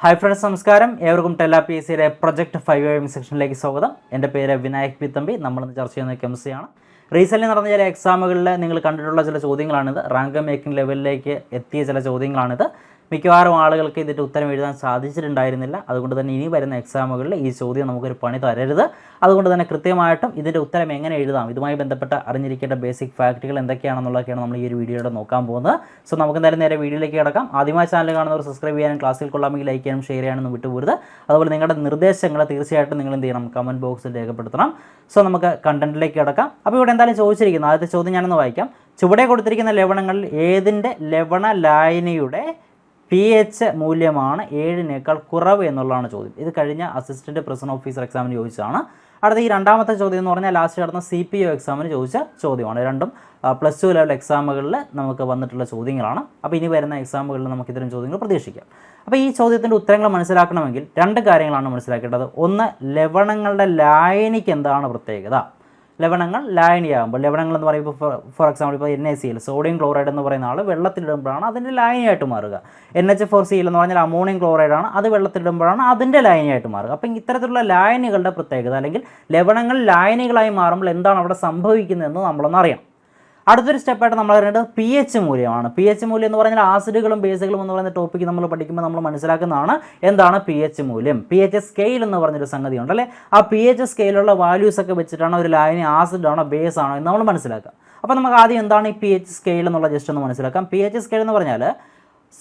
Hi friends നമസ്കാരം. ഏവർക്കും ടെല്ലാ പി എസ് സിയിലെ പ്രൊജക്ട് ഫൈവ് എം സെക്ഷനിലേക്ക് സ്വാഗതം. എന്റെ പേര് വിനായക് പി തമ്പി നമ്മൾ ഇന്ന് ചർച്ച ചെയ്യുന്ന കെമിസ്ട്രിയാണ് റീസെന്റ് നടന്ന ചില എക്സാമുകളിൽ നിങ്ങൾ കണ്ടിട്ടുള്ള ചില ചോദ്യങ്ങളാണിത്. റാങ്ക് മേക്കിംഗ് ലെവലിലേക്ക് എത്തിയ ചില ചോദ്യങ്ങളാണിത്. മിക്കവാറും ആളുകൾക്ക് ഇതിന്റെ ഉത്തരം എഴുതാൻ സാധിച്ചിട്ടുണ്ടായിരുന്നില്ല. അതുകൊണ്ട് തന്നെ ഇനി വരുന്ന എക്സാമുകളിൽ ഈ ചോദ്യം നമുക്കൊരു പണി തരരുത്. അതുകൊണ്ട് തന്നെ കൃത്യമായിട്ടും ഇതിന്റെ ഉത്തരം എങ്ങനെ എഴുതാം? ഇതുമായി ബന്ധപ്പെട്ട അറിഞ്ഞിരിക്കേണ്ട ബേസിക് ഫാക്റ്റുകൾ എന്തൊക്കെയാണെന്നുള്ളതൊക്കെയാണ് നമ്മൾ ഈ ഒരു വീഡിയോയുടെ നോക്കാൻ പോകുന്നത്. സോ നമുക്ക് എന്തായാലും നേരെ വീഡിയോയിലേക്ക് കിടക്കാം. ആദ്യമായി ചാനൽ കാണുന്നവർ സബ്സ്ക്രൈബ് ചെയ്യാനും ക്ലാസ്സിൽ കൊള്ളാമെങ്കിൽ ലൈക്ക് ചെയ്യാനും ഷെയർ ചെയ്യാനും വിട്ടുപോരുത്. അതുപോലെ നിങ്ങളുടെ നിർദ്ദേശങ്ങൾ തീർച്ചയായിട്ടും നിങ്ങൾ എന്ത് ചെയ്യണം? കമന്റ് ബോക്സിൽ രേഖപ്പെടുത്തണം. സോ നമുക്ക് കണ്ടന്റിലേക്ക് കിടക്കാം. അപ്പോൾ ഇവിടെ എന്തായാലും ചോദിച്ചിരിക്കുന്നത് ആദ്യത്തെ ചോദ്യം ഞാനൊന്ന് വായിക്കാം. ചുവടെ കൊടുത്തിരിക്കുന്ന ലവണങ്ങളിൽ ഏതിന്റെ ലവണ ലായനിയുടെ പി എച്ച് മൂല്യമാണ് ഏഴിനേക്കാൾ കുറവ് എന്നുള്ളതാണ് ചോദ്യം. ഇത് കഴിഞ്ഞ അസിസ്റ്റന്റ് പ്രസിഡന്റ് ഓഫീസർ എക്സാമിന് ചോദിച്ചതാണ്. അടുത്ത ഈ രണ്ടാമത്തെ ചോദ്യം എന്ന് പറഞ്ഞാൽ ലാസ്റ്റ് നടന്ന സി പി ഒ എക്സാമിന് ചോദിച്ച ചോദ്യമാണ്. രണ്ടും പ്ലസ് ടു ലെവൽ എക്സാമുകളിൽ നമുക്ക് വന്നിട്ടുള്ള ചോദ്യങ്ങളാണ്. അപ്പോൾ ഇനി വരുന്ന എക്സാമുകളിൽ നമുക്ക് ഇത്തരം ചോദ്യങ്ങൾ പ്രതീക്ഷിക്കാം. അപ്പോൾ ഈ ചോദ്യത്തിന്റെ ഉത്തരങ്ങൾ മനസ്സിലാക്കണമെങ്കിൽ രണ്ട് കാര്യങ്ങളാണ് മനസ്സിലാക്കേണ്ടത്. ഒന്ന് ലവണങ്ങളുടെ ലായനിക്ക് എന്താണ് പ്രത്യേകത? ലവണങ്ങൾ ലായനിയാകുമ്പോൾ ലവണങ്ങൾ എന്ന് പറയുമ്പോൾ ഫോർ എക്സാമ്പിൾ ഇപ്പോൾ എൻ എ സിയിൽ സോഡിയം ക്ലോറൈഡ് എന്ന് പറയുന്ന ആൾ വെള്ളത്തിലിടുമ്പോഴാണ് അതിന്റെ ലായനിയായിട്ട് മാറുക. എൻ എച്ച് ഫോർ സിയിൽ എന്ന് പറഞ്ഞാൽ അമോണിയം ക്ലോറൈഡാണ് അത് വെള്ളത്തിലിടുമ്പോഴാണ് അതിന്റെ ലായനിയായിട്ട് മാറുക. അപ്പം ഇത്തരത്തിലുള്ള ലായനികളുടെ പ്രത്യേകത അല്ലെങ്കിൽ ലവണങ്ങൾ ലായനികളായി മാറുമ്പോൾ എന്താണ് അവിടെ സംഭവിക്കുന്നതെന്ന് നമ്മളൊന്ന് അറിയണം. അടുത്തൊരു സ്റ്റെപ്പായിട്ട് നമ്മൾ പറയുന്നത് പി എച്ച് മൂല്യമാണ് പി എച്ച് മൂല്യം എന്ന് പറഞ്ഞാൽ ആസിഡുകളും ബേസുകളും എന്ന് പറയുന്ന ടോപ്പിക് നമ്മൾ പഠിക്കുമ്പോൾ നമ്മൾ മനസ്സിലാക്കുന്നതാണ് എന്താണ് പി എച്ച് മൂല്യം പി എച്ച് സ്കെയിൽ എന്ന് പറഞ്ഞൊരു സംഗതി ഉണ്ട് അല്ലേ ആ പി എച്ച് സ്കെയിലുള്ള വാല്യൂസ് ഒക്കെ വെച്ചിട്ടാണ് ഒരു ലായനി ആസിഡ് ആണോ ബേസ് ആണോ എന്ന് നമ്മൾ മനസ്സിലാക്കുക അപ്പോൾ നമുക്ക് ആദ്യം എന്താണ് ഈ പി എച്ച് സ്കെയിൽ എന്നുള്ള ജസ്റ്റ് ഒന്ന് മനസ്സിലാക്കാം പി എച്ച് സ്കെയിൽ എന്ന് പറഞ്ഞാൽ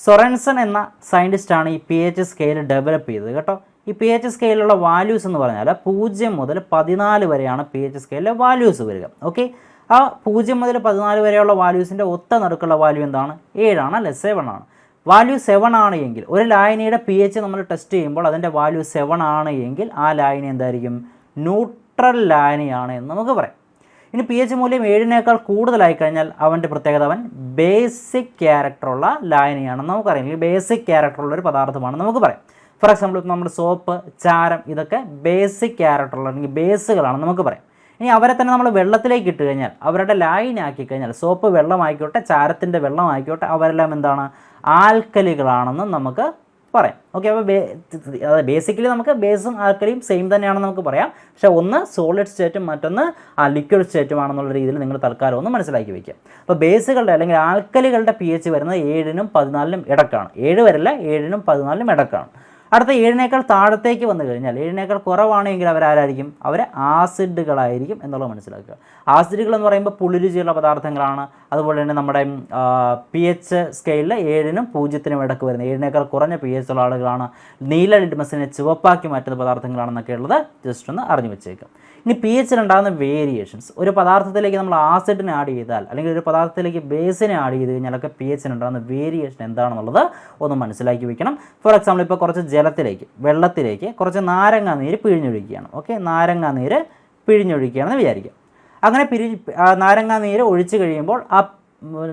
സൊറൻസൺ എന്ന സയന്റിസ്റ്റാണ് ഈ പി എച്ച് സ്കെയിൽ ഡെവലപ്പ് ചെയ്തത് കേട്ടോ ഈ പി എച്ച് സ്കെയിലുള്ള വാല്യൂസ് എന്ന് പറഞ്ഞാൽ പൂജ്യം മുതൽ പതിനാല് വരെയാണ് പി എച്ച് സ്കെയിലിലെ വാല്യൂസ് വരിക ഓക്കെ ആ പൂജ്യം മുതൽ പതിനാല് വരെയുള്ള വാല്യൂസിന്റെ ഒത്ത നടുക്കുള്ള വാല്യൂ എന്താണ്? ഏഴാണ് അല്ലെ? സെവൻ ആണ്. വാല്യൂ സെവൻ ആണ് എങ്കിൽ ഒരു ലായനിയുടെ പി എച്ച് നമ്മൾ ടെസ്റ്റ് ചെയ്യുമ്പോൾ അതിന്റെ വാല്യൂ സെവൻ ആണ് എങ്കിൽ ആ ലായനി എന്തായിരിക്കും? ന്യൂട്രൽ ലായനിയാണ് എന്ന് നമുക്ക് പറയാം. ഇനി പി എച്ച് മൂല്യം ഏഴിനേക്കാൾ കൂടുതലായി കഴിഞ്ഞാൽ അവന്റെ പ്രത്യേകത അവൻ ബേസിക് ക്യാരക്ടറുള്ള ലായനിയാണെന്ന് നമുക്കറിയാം. അല്ലെങ്കിൽ ബേസിക് ക്യാരക്ടറുള്ള ഒരു പദാർത്ഥമാണെന്ന് നമുക്ക് പറയാം. ഫോർ എക്സാമ്പിൾ ഇപ്പോൾ നമ്മുടെ സോപ്പ് ചാരം ഇതൊക്കെ ബേസിക് ക്യാരക്ടറുള്ള അല്ലെങ്കിൽ ബേസുകളാണെന്ന് നമുക്ക് പറയാം. ഇനി അവരെ തന്നെ നമ്മൾ വെള്ളത്തിലേക്ക് ഇട്ട് കഴിഞ്ഞാൽ അവരുടെ ലായിനാക്കി കഴിഞ്ഞാൽ സോപ്പ് വെള്ളമായിക്കോട്ടെ ചാരത്തിന്റെ വെള്ളമായിക്കോട്ടെ അവരെല്ലാം എന്താണ്? ആൽക്കലികളാണെന്ന് നമുക്ക് പറയാം. ഓക്കെ അപ്പോൾ അതായത് ബേസിക്കലി നമുക്ക് ബേസും ആൽക്കലിയും സെയിം തന്നെയാണെന്ന് നമുക്ക് പറയാം. പക്ഷേ ഒന്ന് സോളിഡ് സ്റ്റേറ്റും മറ്റൊന്ന് ആ ലിക്വിഡ് സ്റ്റേറ്റും ആണെന്നുള്ള രീതിയിൽ നിങ്ങൾ തൽക്കാലം ഒന്ന് മനസ്സിലാക്കി വയ്ക്കുക അപ്പോൾ ബേസുകളുടെ അല്ലെങ്കിൽ ആൽക്കലികളുടെ പി എച്ച് വരുന്നത് ഏഴിനും പതിനാലിനും ഇടക്കാണ്. ഏഴ് വരല്ല ഏഴിനും പതിനാലിനും ഇടക്കാണ്. അടുത്ത ഏഴിനേക്കാൾ താഴത്തേക്ക് വന്നു കഴിഞ്ഞാൽ ഏഴിനേക്കാൾ കുറവാണെങ്കിൽ അവരാരായിരിക്കും അവർ ആസിഡുകളായിരിക്കും എന്നുള്ളത് മനസ്സിലാക്കുക. ആസിഡുകൾ എന്ന് പറയുമ്പോൾ പുളിരുചിയുള്ള പദാർത്ഥങ്ങളാണ്. അതുപോലെ തന്നെ നമ്മുടെ പി എച്ച് സ്കെയിലിൽ ഏഴിനും പൂജ്യത്തിനും ഇടയ്ക്ക് വരുന്ന ഏഴിനേക്കാൾ കുറഞ്ഞ പി എച്ച് ഉള്ള ആളുകളാണ്. നീല ലിഡ്മസിനെ ചുവപ്പാക്കി മാറ്റുന്ന പദാർത്ഥങ്ങളാണെന്നൊക്കെ ഉള്ളത് ജസ്റ്റ് ഒന്ന് അറിഞ്ഞു വെച്ചേക്കാം. ഇനി പി എച്ചിലുണ്ടാകുന്ന വേരിയേഷൻസ് ഒരു പദാർത്ഥത്തിലേക്ക് നമ്മൾ ആസിഡിനെ ആഡ് ചെയ്താൽ അല്ലെങ്കിൽ ഒരു പദാർത്ഥത്തിലേക്ക് ബേസിനെ ആഡ് ചെയ്ത് കഴിഞ്ഞാലൊക്കെ പി എച്ചിനുണ്ടാകുന്ന വേരിയേഷൻ എന്താണെന്നുള്ളത് ഒന്ന് മനസ്സിലാക്കി വെക്കണം. ഫോർ എക്സാമ്പിൾ ഇപ്പോൾ കുറച്ച് ജലത്തിലേക്ക് വെള്ളത്തിലേക്ക് കുറച്ച് നാരങ്ങാ നീര് പിഴിഞ്ഞൊഴിക്കുകയാണ്. ഓക്കെ നാരങ്ങാ നീര് പിഴിഞ്ഞൊഴിക്കുകയാണെന്ന് വിചാരിക്കാം അങ്ങനെ പിരി നാരങ്ങാ നീര് ഒഴിച്ചു കഴിയുമ്പോൾ ആ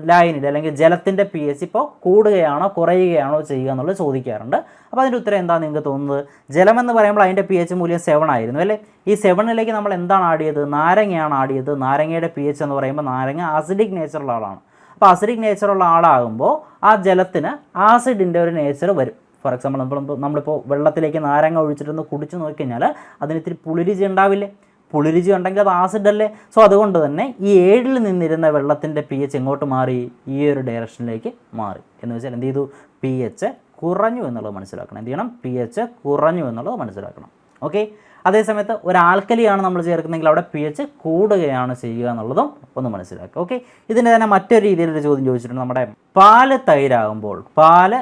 ലായനിൽ അല്ലെങ്കിൽ ജലത്തിന്റെ പി എച്ച് ഇപ്പോൾ കൂടുകയാണോ കുറയുകയാണോ ചെയ്യുക എന്നുള്ളത് ചോദിക്കാറുണ്ട്. അപ്പോൾ അതിന്റെ ഉത്തരം എന്താണ് നിങ്ങൾക്ക് തോന്നുന്നത്? ജലമെന്ന് പറയുമ്പോൾ അതിന്റെ പി എച്ച് മൂല്യം സെവൻ ആയിരുന്നു അല്ലേ? ഈ സെവനിലേക്ക് നമ്മൾ എന്താണ് ആഡ് ചെയ്തത്? നാരങ്ങയാണ് ആഡ് ചെയ്തത്. നാരങ്ങയുടെ പി എച്ച് എന്ന് പറയുമ്പോൾ നാരങ്ങ ആസിഡിക് നേച്ചറുള്ള ആളാണ്. അപ്പോൾ ആസിഡിക് നേച്ചറുള്ള ആളാകുമ്പോൾ ആ ജലത്തിന് ആസിഡിന്റെ ഒരു നേച്ചർ വരും. ഫോർ എക്സാമ്പിൾ നമ്മൾ നമ്മളിപ്പോൾ വെള്ളത്തിലേക്ക് നാരങ്ങ ഒഴിച്ചിട്ടൊന്ന് കുടിച്ച് നോക്കിക്കഴിഞ്ഞാൽ അതിന് ഇത്തിരി പുളിരുചി ഉണ്ടാവില്ലേ? പുളിരുചി ഉണ്ടെങ്കിൽ അത് ആസിഡ് അല്ലേ? സോ അതുകൊണ്ട് തന്നെ ഈ ഏഴിൽ നിന്നിരുന്ന വെള്ളത്തിന്റെ പി എച്ച് എങ്ങോട്ട് മാറി? ഈ ഒരു ഡയറക്ഷനിലേക്ക് മാറി. എന്ന് വെച്ചാൽ എന്ത് ചെയ്തു? പി എച്ച് കുറഞ്ഞു എന്നുള്ളത് മനസ്സിലാക്കണം. എന്ത് ചെയ്യണം? പി എച്ച് കുറഞ്ഞു എന്നുള്ളത് മനസ്സിലാക്കണം. ഓക്കെ അതേസമയത്ത് ഒരു ആൽക്കലിയാണ് നമ്മൾ ചേർക്കുന്നതെങ്കിൽ അവിടെ പി എച്ച് കൂടുകയാണ് ചെയ്യുക എന്നുള്ളതും ഒന്ന് മനസ്സിലാക്കുക. ഓക്കെ ഇതിന്റെ തന്നെ മറ്റൊരു രീതിയിലൊരു ചോദ്യം ചോദിച്ചിട്ടുണ്ട്. നമ്മുടെ പാൽ തൈരാകുമ്പോൾ പാൽ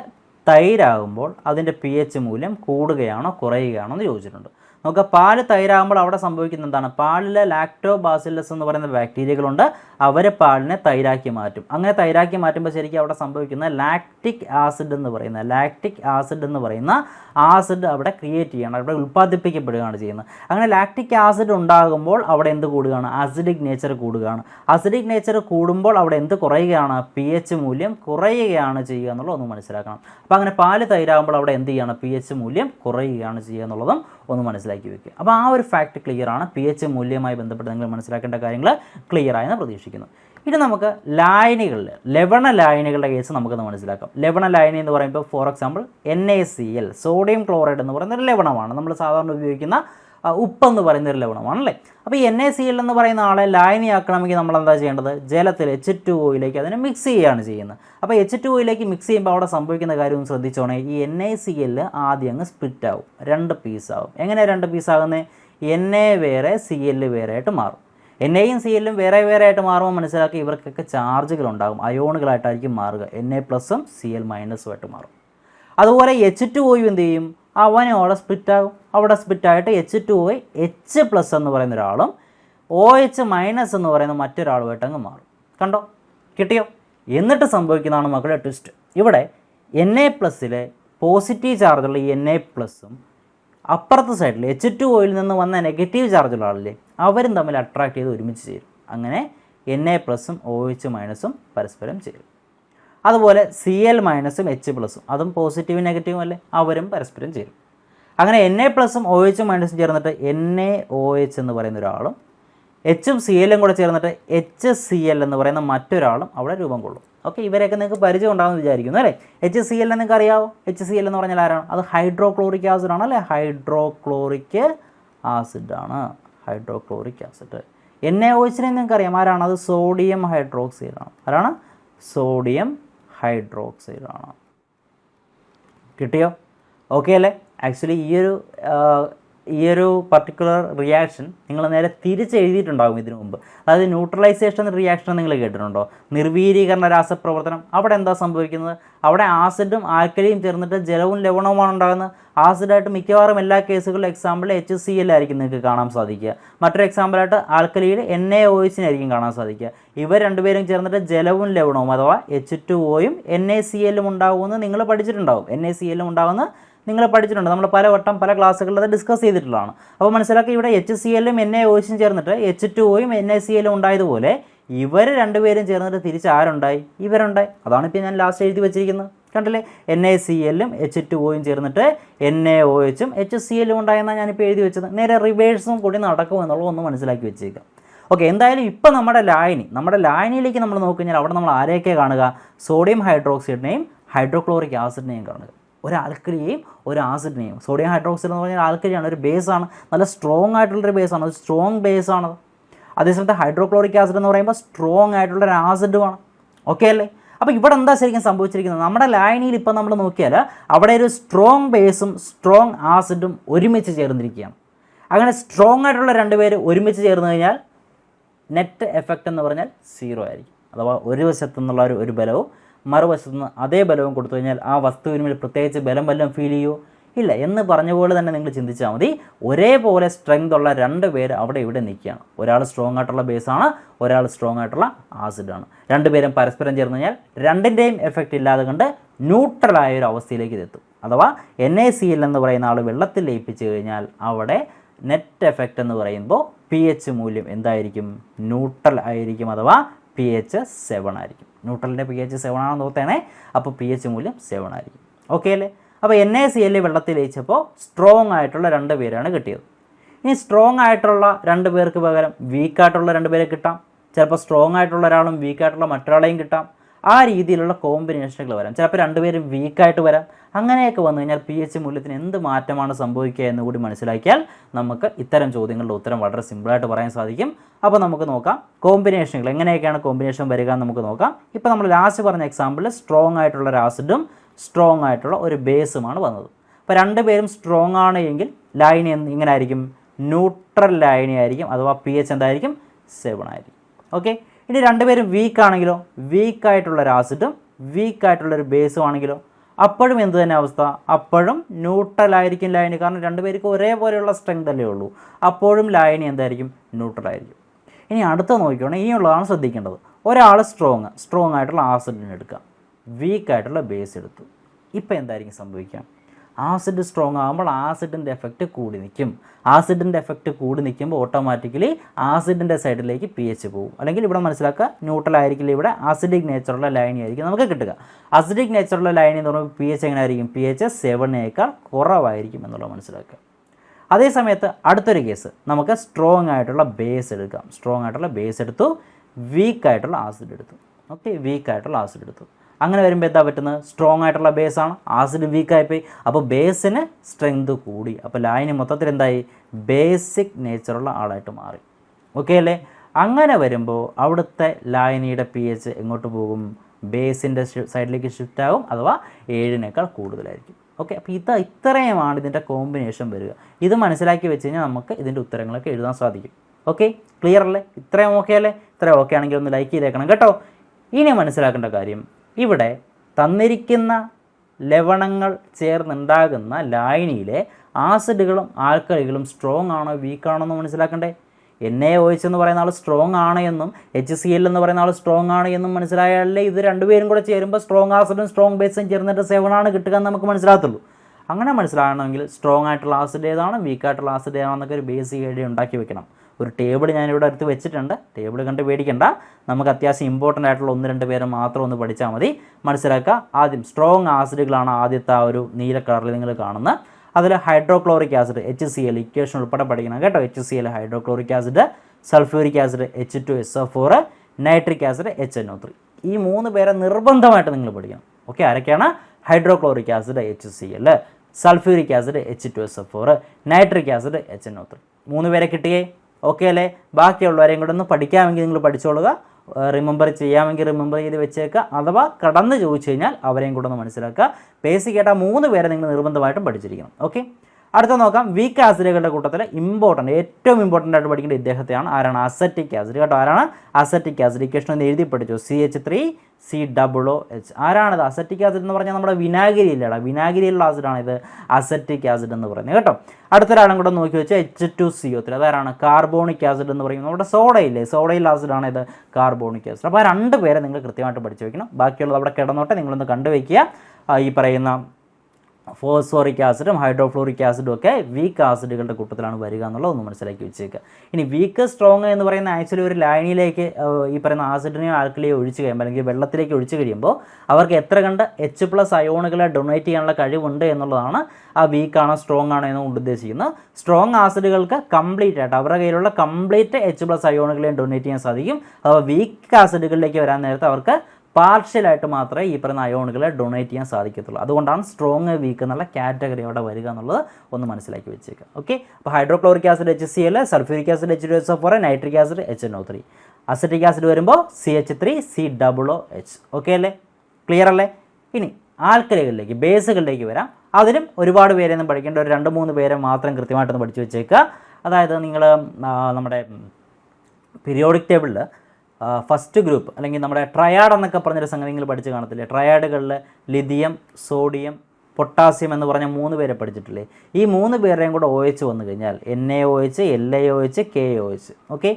തൈരാകുമ്പോൾ അതിന്റെ പി എച്ച് മൂല്യം കൂടുകയാണോ കുറയുകയാണോ എന്ന് ചോദിച്ചിട്ടുണ്ട്. നമുക്ക് പാൽ തൈരാകുമ്പോൾ അവിടെ സംഭവിക്കുന്ന എന്താണ്? പാലിലെ ലാക്ടോ ബാസിലസ് എന്ന് പറയുന്ന ബാക്ടീരിയകളുണ്ട് അവർ പാലിനെ തൈരാക്കി മാറ്റും. അങ്ങനെ തൈരാക്കി മാറ്റുമ്പോൾ ശരിക്കും അവിടെ സംഭവിക്കുന്ന ലാക്ടിക് ആസിഡ് എന്ന് പറയുന്ന ലാക്ടിക് ആസിഡ് എന്ന് പറയുന്ന ആസിഡ് അവിടെ ക്രിയേറ്റ് ചെയ്യണം. അവിടെ ഉൽപ്പാദിപ്പിക്കപ്പെടുകയാണ് ചെയ്യുന്നത്. അങ്ങനെ ലാക്ടിക് ആസിഡ് ഉണ്ടാകുമ്പോൾ അവിടെ എന്ത് കൂടുകയാണ്? അസിഡിക് നേച്ചർ കൂടുകയാണ്. അസിഡിക് നേച്ചർ കൂടുമ്പോൾ അവിടെ എന്ത് കുറയുകയാണ്? പി എച്ച് മൂല്യം കുറയുകയാണ് ചെയ്യുക എന്നുള്ളത് ഒന്ന് മനസ്സിലാക്കണം. അപ്പോൾ അങ്ങനെ പാൽ തൈരാകുമ്പോൾ അവിടെ എന്ത് ചെയ്യണം? പി എച്ച് മൂല്യം കുറയുകയാണ് ചെയ്യുക എന്നുള്ളതും ഒന്ന് മനസ്സിലാക്കി വെക്കുക. അപ്പോൾ ആ ഒരു ഫാക്ട് ക്ലിയർ ആണ്. പി എച്ച് മൂല്യവുമായി ബന്ധപ്പെട്ട് നിങ്ങൾ മനസ്സിലാക്കേണ്ട കാര്യങ്ങൾ ക്ലിയർ ആയെന്ന് പ്രതീക്ഷിക്കുന്നു. ഇനി നമുക്ക് ലായനികളിൽ ലവണ ലായനികളുടെ കേസ് നമുക്കൊന്ന് മനസ്സിലാക്കാം. ലവണ ലായനി എന്ന് പറയുമ്പോൾ for example N A C L sodium chloride എന്ന് പറയുന്ന ഒരു ലവണമാണ്. നമ്മൾ സാധാരണ ഉപയോഗിക്കുന്ന ഉപ്പെന്ന് പറയുന്ന ഒരു ലവണമാണല്ലേ അപ്പോൾ ഈ എൻ എ സി എൽ എന്ന് പറയുന്ന ആളെ ലായനിയാക്കണമെങ്കിൽ നമ്മൾ എന്താ ചെയ്യേണ്ടത്? ജലത്തിൽ എച്ച് ടു ഒയിലേക്ക് അതിനെ മിക്സ് ചെയ്യുകയാണ് ചെയ്യുന്നത്. അപ്പോൾ എച്ച് ടു ഒയിലേക്ക് മിക്സ് ചെയ്യുമ്പോൾ അവിടെ സംഭവിക്കുന്ന കാര്യം ശ്രദ്ധിച്ചോണേ. ഈ എൻ എ സി എല്ല് ആദ്യം അങ്ങ് സ്പ്ലിറ്റ് ആവും. രണ്ട് പീസ് ആവും. എങ്ങനെ രണ്ട് പീസ് ആകുന്നത് എൻ എ വേറെ സി എൽ വേറെ ആയിട്ട് മാറും എൻ എയും സി എല്ലും വേറെ വേറെ ആയിട്ട് മാറുമ്പോൾ മനസ്സിലാക്കി ഇവർക്കൊക്കെ ചാർജുകൾ ഉണ്ടാകും അയോണുകളായിട്ടായിരിക്കും മാറുക. എൻ എ പ്ലസും സി എൽ മൈനസും ആയിട്ട് മാറും. അതുപോലെ എച്ച് ടു ഒയും എന്ത് ചെയ്യും? അവനും അവിടെ സ്പ്ലിറ്റ് ആകും. അവിടെ സ്പ്ലിറ്റ് ആയിട്ട് H two O H plus എന്ന് പറയുന്ന ഒരാളും ഒ എച്ച് മൈനസ് എന്ന് പറയുന്ന മറ്റൊരാളുമായിട്ട് അങ്ങ് മാറും. കണ്ടോ? കിട്ടിയോ? എന്നിട്ട് സംഭവിക്കുന്നതാണ് മക്കളുടെ ട്വിസ്റ്റ് ഇവിടെ എൻ എ പ്ലസ്സിലെ പോസിറ്റീവ് ചാർജുള്ള ഈ എൻ എ പ്ലസ്സും അപ്പുറത്തെ സൈഡിൽ എച്ച് ടു ഒയിൽ നിന്ന് വന്ന നെഗറ്റീവ് ചാർജുള്ള ആളില്ലേ അവരും തമ്മിൽ അട്രാക്ട് ചെയ്ത് ഒരുമിച്ച് ചേരും. അങ്ങനെ എൻ എ പ്ലസും ഒ എച്ച് മൈനസും പരസ്പരം ചേരും. അതുപോലെ സി എൽ മൈനസും എച്ച് പ്ലസും. അതും പോസിറ്റീവും നെഗറ്റീവും അല്ലേ? അവരും പരസ്പരം ചേരും. അങ്ങനെ എൻ എ പ്ലസും ഒ എച്ചും മൈനസും ചേർന്നിട്ട് എൻ എ ഒ എച്ച് എന്ന് പറയുന്ന ഒരാളും എച്ചും സി എല്ലും കൂടെ ചേർന്നിട്ട് എച്ച് സി എൽ എന്ന് പറയുന്ന മറ്റൊരാളും അവിടെ രൂപം കൊള്ളും. ഓക്കെ ഇവരെയൊക്കെ നിങ്ങൾക്ക് പരിചയം ഉണ്ടാകുമെന്ന് വിചാരിക്കുന്നു അല്ലേ? എച്ച് സി എൽ നിങ്ങൾക്ക് അറിയാവോ? എച്ച് സി എൽ എന്ന് പറഞ്ഞാൽ ആരാണ്? അത് ഹൈഡ്രോക്ലോറിക് ആസിഡ് ആണ് അല്ലേ ഹൈഡ്രോക്ലോറിക് ആസിഡ് ആണ് hydrochloric acid N A O എച്ചിനെ നിങ്ങൾക്ക് അറിയാം. ആരാണ്? അത് സോഡിയം ഹൈഡ്രോക്സൈഡ് ആണ്. ആരാണ്? സോഡിയം ഹൈഡ്രോക്സൈഡ് ആണ്. കിട്ടിയോ? ഓക്കെ അല്ലേ? ആക്ച്വലി ഈ ഒരു ഈ ഒരു പർട്ടിക്കുലർ റിയാക്ഷൻ നിങ്ങൾ നേരെ തിരിച്ച് എഴുതിയിട്ടുണ്ടാകും ഇതിനു മുമ്പ്. അതായത് ന്യൂട്രലൈസേഷൻ റിയാക്ഷൻ നിങ്ങൾ കേട്ടിട്ടുണ്ടോ? നിർവീരീകരണ രാസപ്രവർത്തനം. അവിടെ എന്താ സംഭവിക്കുന്നത്? അവിടെ ആസിഡും ആൽക്കലിയും ചേർന്നിട്ട് ജലവും ലവണവുമാണ് ഉണ്ടാകുന്നത്. ആസിഡായിട്ട് മിക്കവാറും എല്ലാ കേസുകളിലും എക്സാമ്പിൾ എച്ച് സി എൽ ആയിരിക്കും നിങ്ങൾക്ക് കാണാൻ സാധിക്കുക. മറ്റൊരു എക്സാമ്പിളായിട്ട് ആൽക്കലിയിൽ എൻ എ ഓയിസിനായിരിക്കും കാണാൻ സാധിക്കുക. ഇവർ രണ്ടുപേരും ചേർന്നിട്ട് ജലവും ലവണവും അഥവാ എച്ച് ടു ഒയും എൻ എ സി എല്ലും ഉണ്ടാകുമെന്ന് നിങ്ങൾ പഠിച്ചിട്ടുണ്ടാകും. എൻ എ സി എല്ലും ഉണ്ടാകുന്ന നിങ്ങൾ പഠിച്ചിട്ടുണ്ട്. നമ്മൾ പല വട്ടം പല ക്ലാസ്സുകളിൽ അത് ഡിസ്കസ് ചെയ്തിട്ടുള്ളതാണ്. അപ്പോൾ മനസ്സിലാക്കി ഇവിടെ എച്ച് സി എല്ലും എൻ എ ഒച്ചും ചേർന്നിട്ട് എച്ച് ടു ഒയും എൻ എ സി എല്ലും ഉണ്ടായതുപോലെ ഇവർ രണ്ടുപേരും ചേർന്നിട്ട് തിരിച്ച് ആരുണ്ടായി? ഇവരുണ്ടായി. അതാണ് ഇപ്പോൾ ഞാൻ ലാസ്റ്റ് എഴുതി വെച്ചിരിക്കുന്നത്. കണ്ടില്ലേ? എൻ എ സി എല്ലും എച്ച് ടു ഒയും ചേർന്നിട്ട് എൻ എ ഒ എച്ചും എച്ച് സി എല്ലും ഉണ്ടായെന്നാണ് ഞാനിപ്പോൾ എഴുതി വെച്ചത്. നേരെ റിവേഴ്സും കൂടി നടക്കും എന്നുള്ളത് ഒന്ന് മനസ്സിലാക്കി വെച്ചേക്കാം. ഓക്കെ എന്തായാലും ഇപ്പോൾ നമ്മുടെ ലായനി നമ്മുടെ ലായനിയിലേക്ക് നമ്മൾ നോക്കിക്കഴിഞ്ഞാൽ അവിടെ നമ്മൾ ആരെയൊക്കെ കാണുക? സോഡിയം ഹൈഡ്രോക്സൈഡിനെയും ഹൈഡ്രോക്ലോറിക് ആസിഡിനെയും കാണുക. ഒരു ആൽക്കലിയെയും ഒരു ആസിഡിനെയും സോഡിയം ഹൈഡ്രോക്സൈഡ് എന്ന് പറഞ്ഞാൽ ആൽക്കലിയാണ്. ഒരു ബേസാണ് നല്ല സ്ട്രോങ് ആയിട്ടുള്ളൊരു ബേസാണ് ഒരു സ്ട്രോങ് ബേസാണ് അതേസമയത്ത് ഹൈഡ്രോക്ലോറിക് ആസിഡ് എന്ന് പറയുമ്പോൾ സ്ട്രോങ് ആയിട്ടുള്ള ഒരു ആസിഡുമാണ് ഓക്കെ അല്ലേ? അപ്പോൾ ഇവിടെ എന്താ ശരിക്കും സംഭവിച്ചിരിക്കുന്നത്? നമ്മുടെ ലായനിയിൽ ഇപ്പം നമ്മൾ നോക്കിയാൽ അവിടെ ഒരു സ്ട്രോങ് ബേസും സ്ട്രോങ് ആസിഡും ഒരുമിച്ച് ചേർന്നിരിക്കുകയാണ്. അങ്ങനെ സ്ട്രോങ് ആയിട്ടുള്ള രണ്ട് പേര് ഒരുമിച്ച് ചേർന്ന് കഴിഞ്ഞാൽ നെറ്റ് എഫക്റ്റ് എന്ന് പറഞ്ഞാൽ സീറോ ആയിരിക്കും. അഥവാ ഒരു വശത്തു നിന്നുള്ള ഒരു ഒരു ബലവും മറുവശത്തു നിന്ന് അതേ ബലവും കൊടുത്തു കഴിഞ്ഞാൽ ആ വസ്തുവിന് മേൽ പ്രത്യേകിച്ച് ബലം വല്ലതും ഫീൽ ചെയ്യുമോ ഇല്ല. എന്ന് പറഞ്ഞ പോലെ തന്നെ നിങ്ങൾ ചിന്തിച്ചാൽ മതി. ഒരേപോലെ സ്ട്രെങ്ത് ഉള്ള രണ്ട് പേര് അവിടെ ഇവിടെ നിൽക്കുകയാണ്. ഒരാൾ സ്ട്രോങ് ആയിട്ടുള്ള ബേസാണ് ഒരാൾ സ്ട്രോങ് ആയിട്ടുള്ള ആസിഡാണ് രണ്ടുപേരും പരസ്പരം ചേർന്ന് കഴിഞ്ഞാൽ രണ്ടിന്റെയും എഫക്റ്റ് ഇല്ലാതെ കണ്ട് ന്യൂട്രലായ ഒരു അവസ്ഥയിലേക്ക് ഇതെത്തും അഥവാ എൻ എ സി എൽ എന്ന് പറയുന്ന ആൾ വെള്ളത്തിൽ ലയിപ്പിച്ച് കഴിഞ്ഞാൽ അവിടെ നെറ്റ് എഫക്റ്റ് എന്ന് പറയുമ്പോൾ പി എച്ച് മൂല്യം എന്തായിരിക്കും? ന്യൂട്രൽ ആയിരിക്കും അഥവാ പി എച്ച് സെവൻ ആയിരിക്കും. ന്യൂട്രലിന്റെ പി എച്ച് സെവൻ ആണെന്ന് ഓർത്തേണേ അപ്പോൾ പി എച്ച് മൂല്യം സെവൻ ആയിരിക്കും. ഓക്കെ അല്ലേ? അപ്പോൾ എൻ എ സി എൽ വെള്ളത്തിൽ ലയിച്ചപ്പോൾ സ്ട്രോങ് ആയിട്ടുള്ള രണ്ട് പേരാണ് കിട്ടിയത്. ഇനി സ്ട്രോങ് ആയിട്ടുള്ള രണ്ട് പേർക്ക് പകരം വീക്കായിട്ടുള്ള രണ്ട് പേരെ കിട്ടാം. ചിലപ്പോൾ സ്ട്രോങ് ആയിട്ടുള്ള ഒരാളും വീക്കായിട്ടുള്ള മറ്റൊരാളെയും കിട്ടാം. ആ രീതിയിലുള്ള കോമ്പിനേഷനുകൾ വരാം. ചിലപ്പോൾ രണ്ടുപേരും വീക്കായിട്ട് വരാം. അങ്ങനെയൊക്കെ വന്നു കഴിഞ്ഞാൽ പി എച്ച് മൂല്യത്തിന് എന്ത് മാറ്റമാണ് സംഭവിക്കുക എന്ന് കൂടി മനസ്സിലാക്കിയാൽ നമുക്ക് ഇത്തരം ചോദ്യങ്ങളുടെ ഉത്തരം വളരെ സിമ്പിളായിട്ട് പറയാൻ സാധിക്കും. അപ്പോൾ നമുക്ക് നോക്കാം. കോമ്പിനേഷനുകൾ എങ്ങനെയൊക്കെയാണ് കോമ്പിനേഷൻ വരിക എന്ന് നമുക്ക് നോക്കാം. ഇപ്പോൾ നമ്മൾ ലാസ്റ്റ് പറഞ്ഞ എക്സാമ്പിളിൽ സ്ട്രോങ് ആയിട്ടുള്ള ഒരു ആസിഡും സ്ട്രോങ് ആയിട്ടുള്ള ഒരു ബേസുമാണ് വന്നത്. അപ്പോൾ രണ്ടുപേരും സ്ട്രോങ് ആണ് എങ്കിൽ ലൈൻ ഇങ്ങനെ ആയിരിക്കും. ന്യൂട്രൽ ലൈനി ആയിരിക്കും. അഥവാ പി എച്ച് എന്തായിരിക്കും? സെവൻ ആയിരിക്കും. ഓക്കെ ഇനി രണ്ടുപേരും വീക്ക് ആണെങ്കിലോ? വീക്ക് ആയിട്ടുള്ള ഒരു ആസിഡും വീക്ക് ആയിട്ടുള്ള ഒരു ബേസും ആണെങ്കിലോ? അപ്പോഴും എന്ത് തന്നെ അവസ്ഥ? അപ്പോഴും ന്യൂട്രൽ ആയിരിക്കും ലൈനി കാരണം രണ്ടുപേർക്കും ഒരേപോലെയുള്ള സ്ട്രെങ്ത് അല്ലേ ഉള്ളൂ. അപ്പോഴും ലൈന് എന്തായിരിക്കും? ന്യൂട്രൽ ആയിരിക്കും. ഇനി അടുത്ത നോക്കിക്കോണേ ഇനിയുള്ളതാണ് ശ്രദ്ധിക്കേണ്ടത്. ഒരാൾ സ്ട്രോങ് സ്ട്രോങ് ആയിട്ടുള്ള ആസിഡിനെ എടുക്കുക. വീക്ക് ആയിട്ടുള്ള ബേസ് എടുത്തു. ഇപ്പോൾ എന്തായിരിക്കും സംഭവിക്കുക? ആസിഡ് സ്ട്രോങ് ആകുമ്പോൾ ആസിഡിന്റെ എഫക്റ്റ് കൂടി നിൽക്കും. ആസിഡിന്റെ എഫക്റ്റ് കൂടി നിൽക്കുമ്പോൾ ഓട്ടോമാറ്റിക്കലി ആസിഡിന്റെ സൈഡിലേക്ക് പി എച്ച് പോകും. അല്ലെങ്കിൽ ഇവിടെ മനസ്സിലാക്കുക ന്യൂട്രൽ ആയിരിക്കില്ല ഇവിടെ. ആസിഡിക് നേച്ചറുള്ള ലൈൻ ആയിരിക്കും നമുക്ക് കിട്ടുക. ആസിഡിക് നേച്ചറുള്ള ലൈൻ എന്ന് പറയുമ്പോൾ പി എച്ച് എങ്ങനെ ആയിരിക്കും പി എച്ച് സെവനേക്കാൾ കുറവായിരിക്കും എന്നുള്ളത് മനസ്സിലാക്കുക. അതേ സമയത്ത് അടുത്തൊരു കേസ് നമുക്ക് സ്ട്രോങ് ആയിട്ടുള്ള ബേസ് എടുക്കാം. സ്ട്രോങ് ആയിട്ടുള്ള ബേസ് എടുത്തു വീക്കായിട്ടുള്ള ആസിഡ് എടുത്തു. ഓക്കെ വീക്കായിട്ടുള്ള ആസിഡ് എടുത്തു. അങ്ങനെ വരുമ്പോൾ എന്താ പറ്റുന്നത്? സ്ട്രോങ് ആയിട്ടുള്ള ബേസാണ് ആസിഡ് വീക്കായിപ്പോയി അപ്പോൾ ബേസിന് സ്ട്രെങ്ത് കൂടി. അപ്പോൾ ലായനി മൊത്തത്തിൽ എന്തായി? ബേസിക് നേച്ചറുള്ള ആളായിട്ട് മാറി. ഓക്കെ അല്ലേ? അങ്ങനെ വരുമ്പോൾ അവിടുത്തെ ലായനിയുടെ പി എച്ച് എങ്ങോട്ട് പോകും? ബേസിന്റെ സൈഡിലേക്ക് ഷിഫ്റ്റ് ആകും അഥവാ ഏഴിനേക്കാൾ കൂടുതലായിരിക്കും. ഓക്കെ അപ്പോൾ ഇത് ഇത്രയുമാണ് ഇതിന്റെ കോമ്പിനേഷൻ വരിക. ഇത് മനസ്സിലാക്കി വെച്ച് കഴിഞ്ഞാൽ നമുക്ക് ഇതിന്റെ ഉത്തരങ്ങളൊക്കെ എഴുതാൻ സാധിക്കും. ഓക്കെ ക്ലിയർ അല്ലേ? ഇത്രയും ഓക്കെ അല്ലേ? ഇത്രയും ഓക്കെ ആണെങ്കിൽ ഒന്ന് ലൈക്ക് ചെയ്തേക്കണം കേട്ടോ. ഇനി മനസ്സിലാക്കേണ്ട കാര്യം ഇവിടെ തന്നിരിക്കുന്ന ലവണങ്ങൾ ചേർന്നുണ്ടാകുന്ന ലായനിയിലെ ആസിഡുകളും ആൽക്കലികളും സ്ട്രോങ് ആണോ വീക്ക് ആണോ എന്ന് മനസ്സിലാക്കണ്ടേ? എൻ എ ഒയിച്ച് എന്ന് പറയുന്ന ആൾ സ്ട്രോങ് ആണ് എന്നും എച്ച് സി എൽ എന്ന് പറയുന്ന ആൾ സ്ട്രോങ് ആണ് എന്നും മനസ്സിലായാലേ ഇത് രണ്ടുപേരും കൂടെ ചേരുമ്പോൾ സ്ട്രോങ് ആസിഡും സ്ട്രോങ് ബേസും ചേർന്നിട്ട് സെവനാണ് കിട്ടുക എന്ന് നമുക്ക് മനസ്സിലാകത്തുള്ളൂ. അങ്ങനെ മനസ്സിലാകണമെങ്കിൽ സ്ട്രോങ് ആയിട്ടുള്ള ആസിഡ് ഏതാണ് വീക്കായിട്ടുള്ള ആസിഡ് ഏതാണെന്നൊക്കെ ഒരു ബേസിക് ഐഡിയ ഉണ്ടാക്കി വെക്കണം. ഒരു ടേബിൾ ഞാനിവിടെ അടുത്ത് വെച്ചിട്ടുണ്ട്. ടേബിൾ കണ്ട് പേടിക്കണ്ട. നമുക്ക് അത്യാവശ്യം ഇമ്പോർട്ടന്റ് ആയിട്ടുള്ള ഒന്ന് രണ്ട് പേര് മാത്രം ഒന്ന് പഠിച്ചാൽ മതി. മനസ്സിലാക്കുക? ആദ്യം സ്ട്രോങ് ആസിഡുകളാണ് ആദ്യത്തെ ആ ഒരു നീല കളറിൽ നിങ്ങൾ കാണുന്നത്. അതിൽ hydrochloric acid H C L equation ഉൾപ്പെടെ പഠിക്കണം കേട്ടോ. H C L hydrochloric acid sulphuric acid H two S O four nitric acid H N O three ഈ മൂന്ന് പേരെ നിർബന്ധമായിട്ട് നിങ്ങൾ പഠിക്കണം. ഓക്കെ ആരൊക്കെയാണ്? Hydrochloric acid H C L sulphuric acid H two S O four nitric acid H N O three മൂന്ന് പേരെ കിട്ടിയേ? ഓക്കെ അല്ലേ? ബാക്കിയുള്ളവരെയും കൂടെ ഒന്ന് പഠിക്കാമെങ്കിൽ നിങ്ങൾ പഠിച്ചോളുക. റിമെമ്പർ ചെയ്യാമെങ്കിൽ റിമെമ്പർ ചെയ്ത് വെച്ചേക്കുക. അഥവാ കടന്ന് ചോദിച്ചു കഴിഞ്ഞാൽ അവരെയും കൂടെ ഒന്ന് മനസ്സിലാക്കുക. ബേസിക് ആയിട്ട് ആ മൂന്ന് പേരെ നിങ്ങൾ നിർബന്ധമായിട്ടും പഠിച്ചിരിക്കണം. ഓക്കെ അടുത്ത നോക്കാം. വീക്ക് ആസിഡുകളുടെ കൂട്ടത്തിൽ ഇമ്പോർട്ടന്റ് ഏറ്റവും ഇമ്പോർട്ടന്റ് ആയിട്ട് പഠിക്കേണ്ട ഇദ്ദേഹത്തെയാണ് ആരാണ്? അസറ്റിക് ആസിഡ് കേട്ടോ ആരാണ്? അസറ്റിക് ആസിഡ് ഇക്വേഷൻ ഒന്ന് എഴുതി പഠിച്ചു? C H three C double O H ആരാണിത് അസറ്റിക് ആസിഡ് എന്ന് പറഞ്ഞാൽ നമ്മുടെ വിനാഗിരി ഇല്ലടാ വിനാഗിരിയിലുള്ള ആസിഡാണ് ഇത് അസറ്റിക് ആസിഡ് എന്ന് പറയുന്നത്. കേട്ടോ അടുത്തൊരാളും കൂടെ നോക്കി വെച്ചാൽ H two C O three അതാരാണ്? കാർബോണിക് ആസിഡ് എന്ന് പറയുന്നത് നമ്മുടെ സോഡയില്ലേ? സോഡയിൽ ആസിഡാണ് ഇത് കാർബോണിക് ആസിഡ് അപ്പോൾ ആ രണ്ട് പേരെ നിങ്ങൾ കൃത്യമായിട്ട് പഠിച്ചു വയ്ക്കണം ബാക്കിയുള്ളത് അവിടെ കിടന്നോട്ടെ. നിങ്ങളൊന്ന് കണ്ടുവയ്ക്കുക ഈ പറയുന്ന ഫോസ്ഫോറിക് ആസിഡും ഹൈഡ്രോഫ്ലോറിക് ആസിഡും ഒക്കെ വീക്ക് ആസിഡുകളുടെ കൂട്ടത്തിലാണ് വരിക എന്നുള്ളത് ഒന്ന് മനസ്സിലാക്കി വെച്ചേക്കുക ഇനി വീക്ക് സ്ട്രോങ് എന്ന് പറയുന്ന ആക്ച്വലി ഒരു ലൈനിലേക്ക് ഈ പറയുന്ന ആസിഡിനെയോ ആൽക്കലിയോ ഒഴിച്ച് കഴിയുമ്പോൾ അല്ലെങ്കിൽ വെള്ളത്തിലേക്ക് ഒഴിച്ച് കഴിയുമ്പോൾ അവർക്ക് എത്ര കണ്ട് എച്ച് പ്ലസ് അയോണുകളെ ഡൊണേറ്റ് ചെയ്യാനുള്ള കഴിവുണ്ട് എന്നുള്ളതാണ് ആ വീക്കാണോ സ്ട്രോങ് ആണോ എന്ന് കൊണ്ട് ഉദ്ദേശിക്കുന്നത്. സ്ട്രോങ് ആസിഡുകൾക്ക് കംപ്ലീറ്റ് ആയിട്ട് അവരുടെ കയ്യിലുള്ള കംപ്ലീറ്റ് എച്ച് പ്ലസ് അയോണുകളെയും ഡൊണേറ്റ് ചെയ്യാൻ സാധിക്കും. അപ്പോൾ വീക്ക് ആസിഡുകളിലേക്ക് വരാൻ നേരത്തെ അവർക്ക് പാർഷ്യലായിട്ട് മാത്രമേ ഈ പറയുന്ന അയോണുകളെ ഡൊണേറ്റ് ചെയ്യാൻ സാധിക്കത്തുള്ളൂ. അതുകൊണ്ടാണ് സ്ട്രോങ് വീക്ക് എന്നുള്ള കാറ്റഗറി അവിടെ വരിക എന്നുള്ളത് ഒന്ന് മനസ്സിലാക്കി വെച്ചേക്കുക. ഓക്കെ അപ്പോൾ hydrochloric acid H C L sulphuric acid H two H four nitric acid H N O three acetic acid വരുമ്പോൾ C H three C double O H okay അല്ലേ? ക്ലിയർ അല്ലേ? ഇനി ആൽക്കലികളിലേക്ക് ബേസുകളിലേക്ക് വരാം. അതിനും ഒരുപാട് പേരെയൊന്നും പഠിക്കേണ്ട ഒരു രണ്ട് മൂന്ന് പേരെ മാത്രം കൃത്യമായിട്ടൊന്ന് പഠിച്ചു വെച്ചേക്കുക. അതായത് നിങ്ങൾ നമ്മുടെ പീരിയോഡിക് ടേബിളിൽ ഫസ്റ്റ് ഗ്രൂപ്പ് അല്ലെങ്കിൽ നമ്മുടെ ട്രയാഡ് എന്നൊക്കെ പറഞ്ഞൊരു സംഗതി നിങ്ങൾ പഠിച്ച് കാണത്തില്ലേ? ട്രയാഡുകളിൽ ലിഥിയം സോഡിയം പൊട്ടാസ്യം എന്ന് പറഞ്ഞ മൂന്ന് പേരെ പഠിച്ചിട്ടില്ലേ? ഈ മൂന്ന് പേരുടെയും കൂടെ ഒ എച്ച് വന്നു കഴിഞ്ഞാൽ N A O H L A O H K O H okay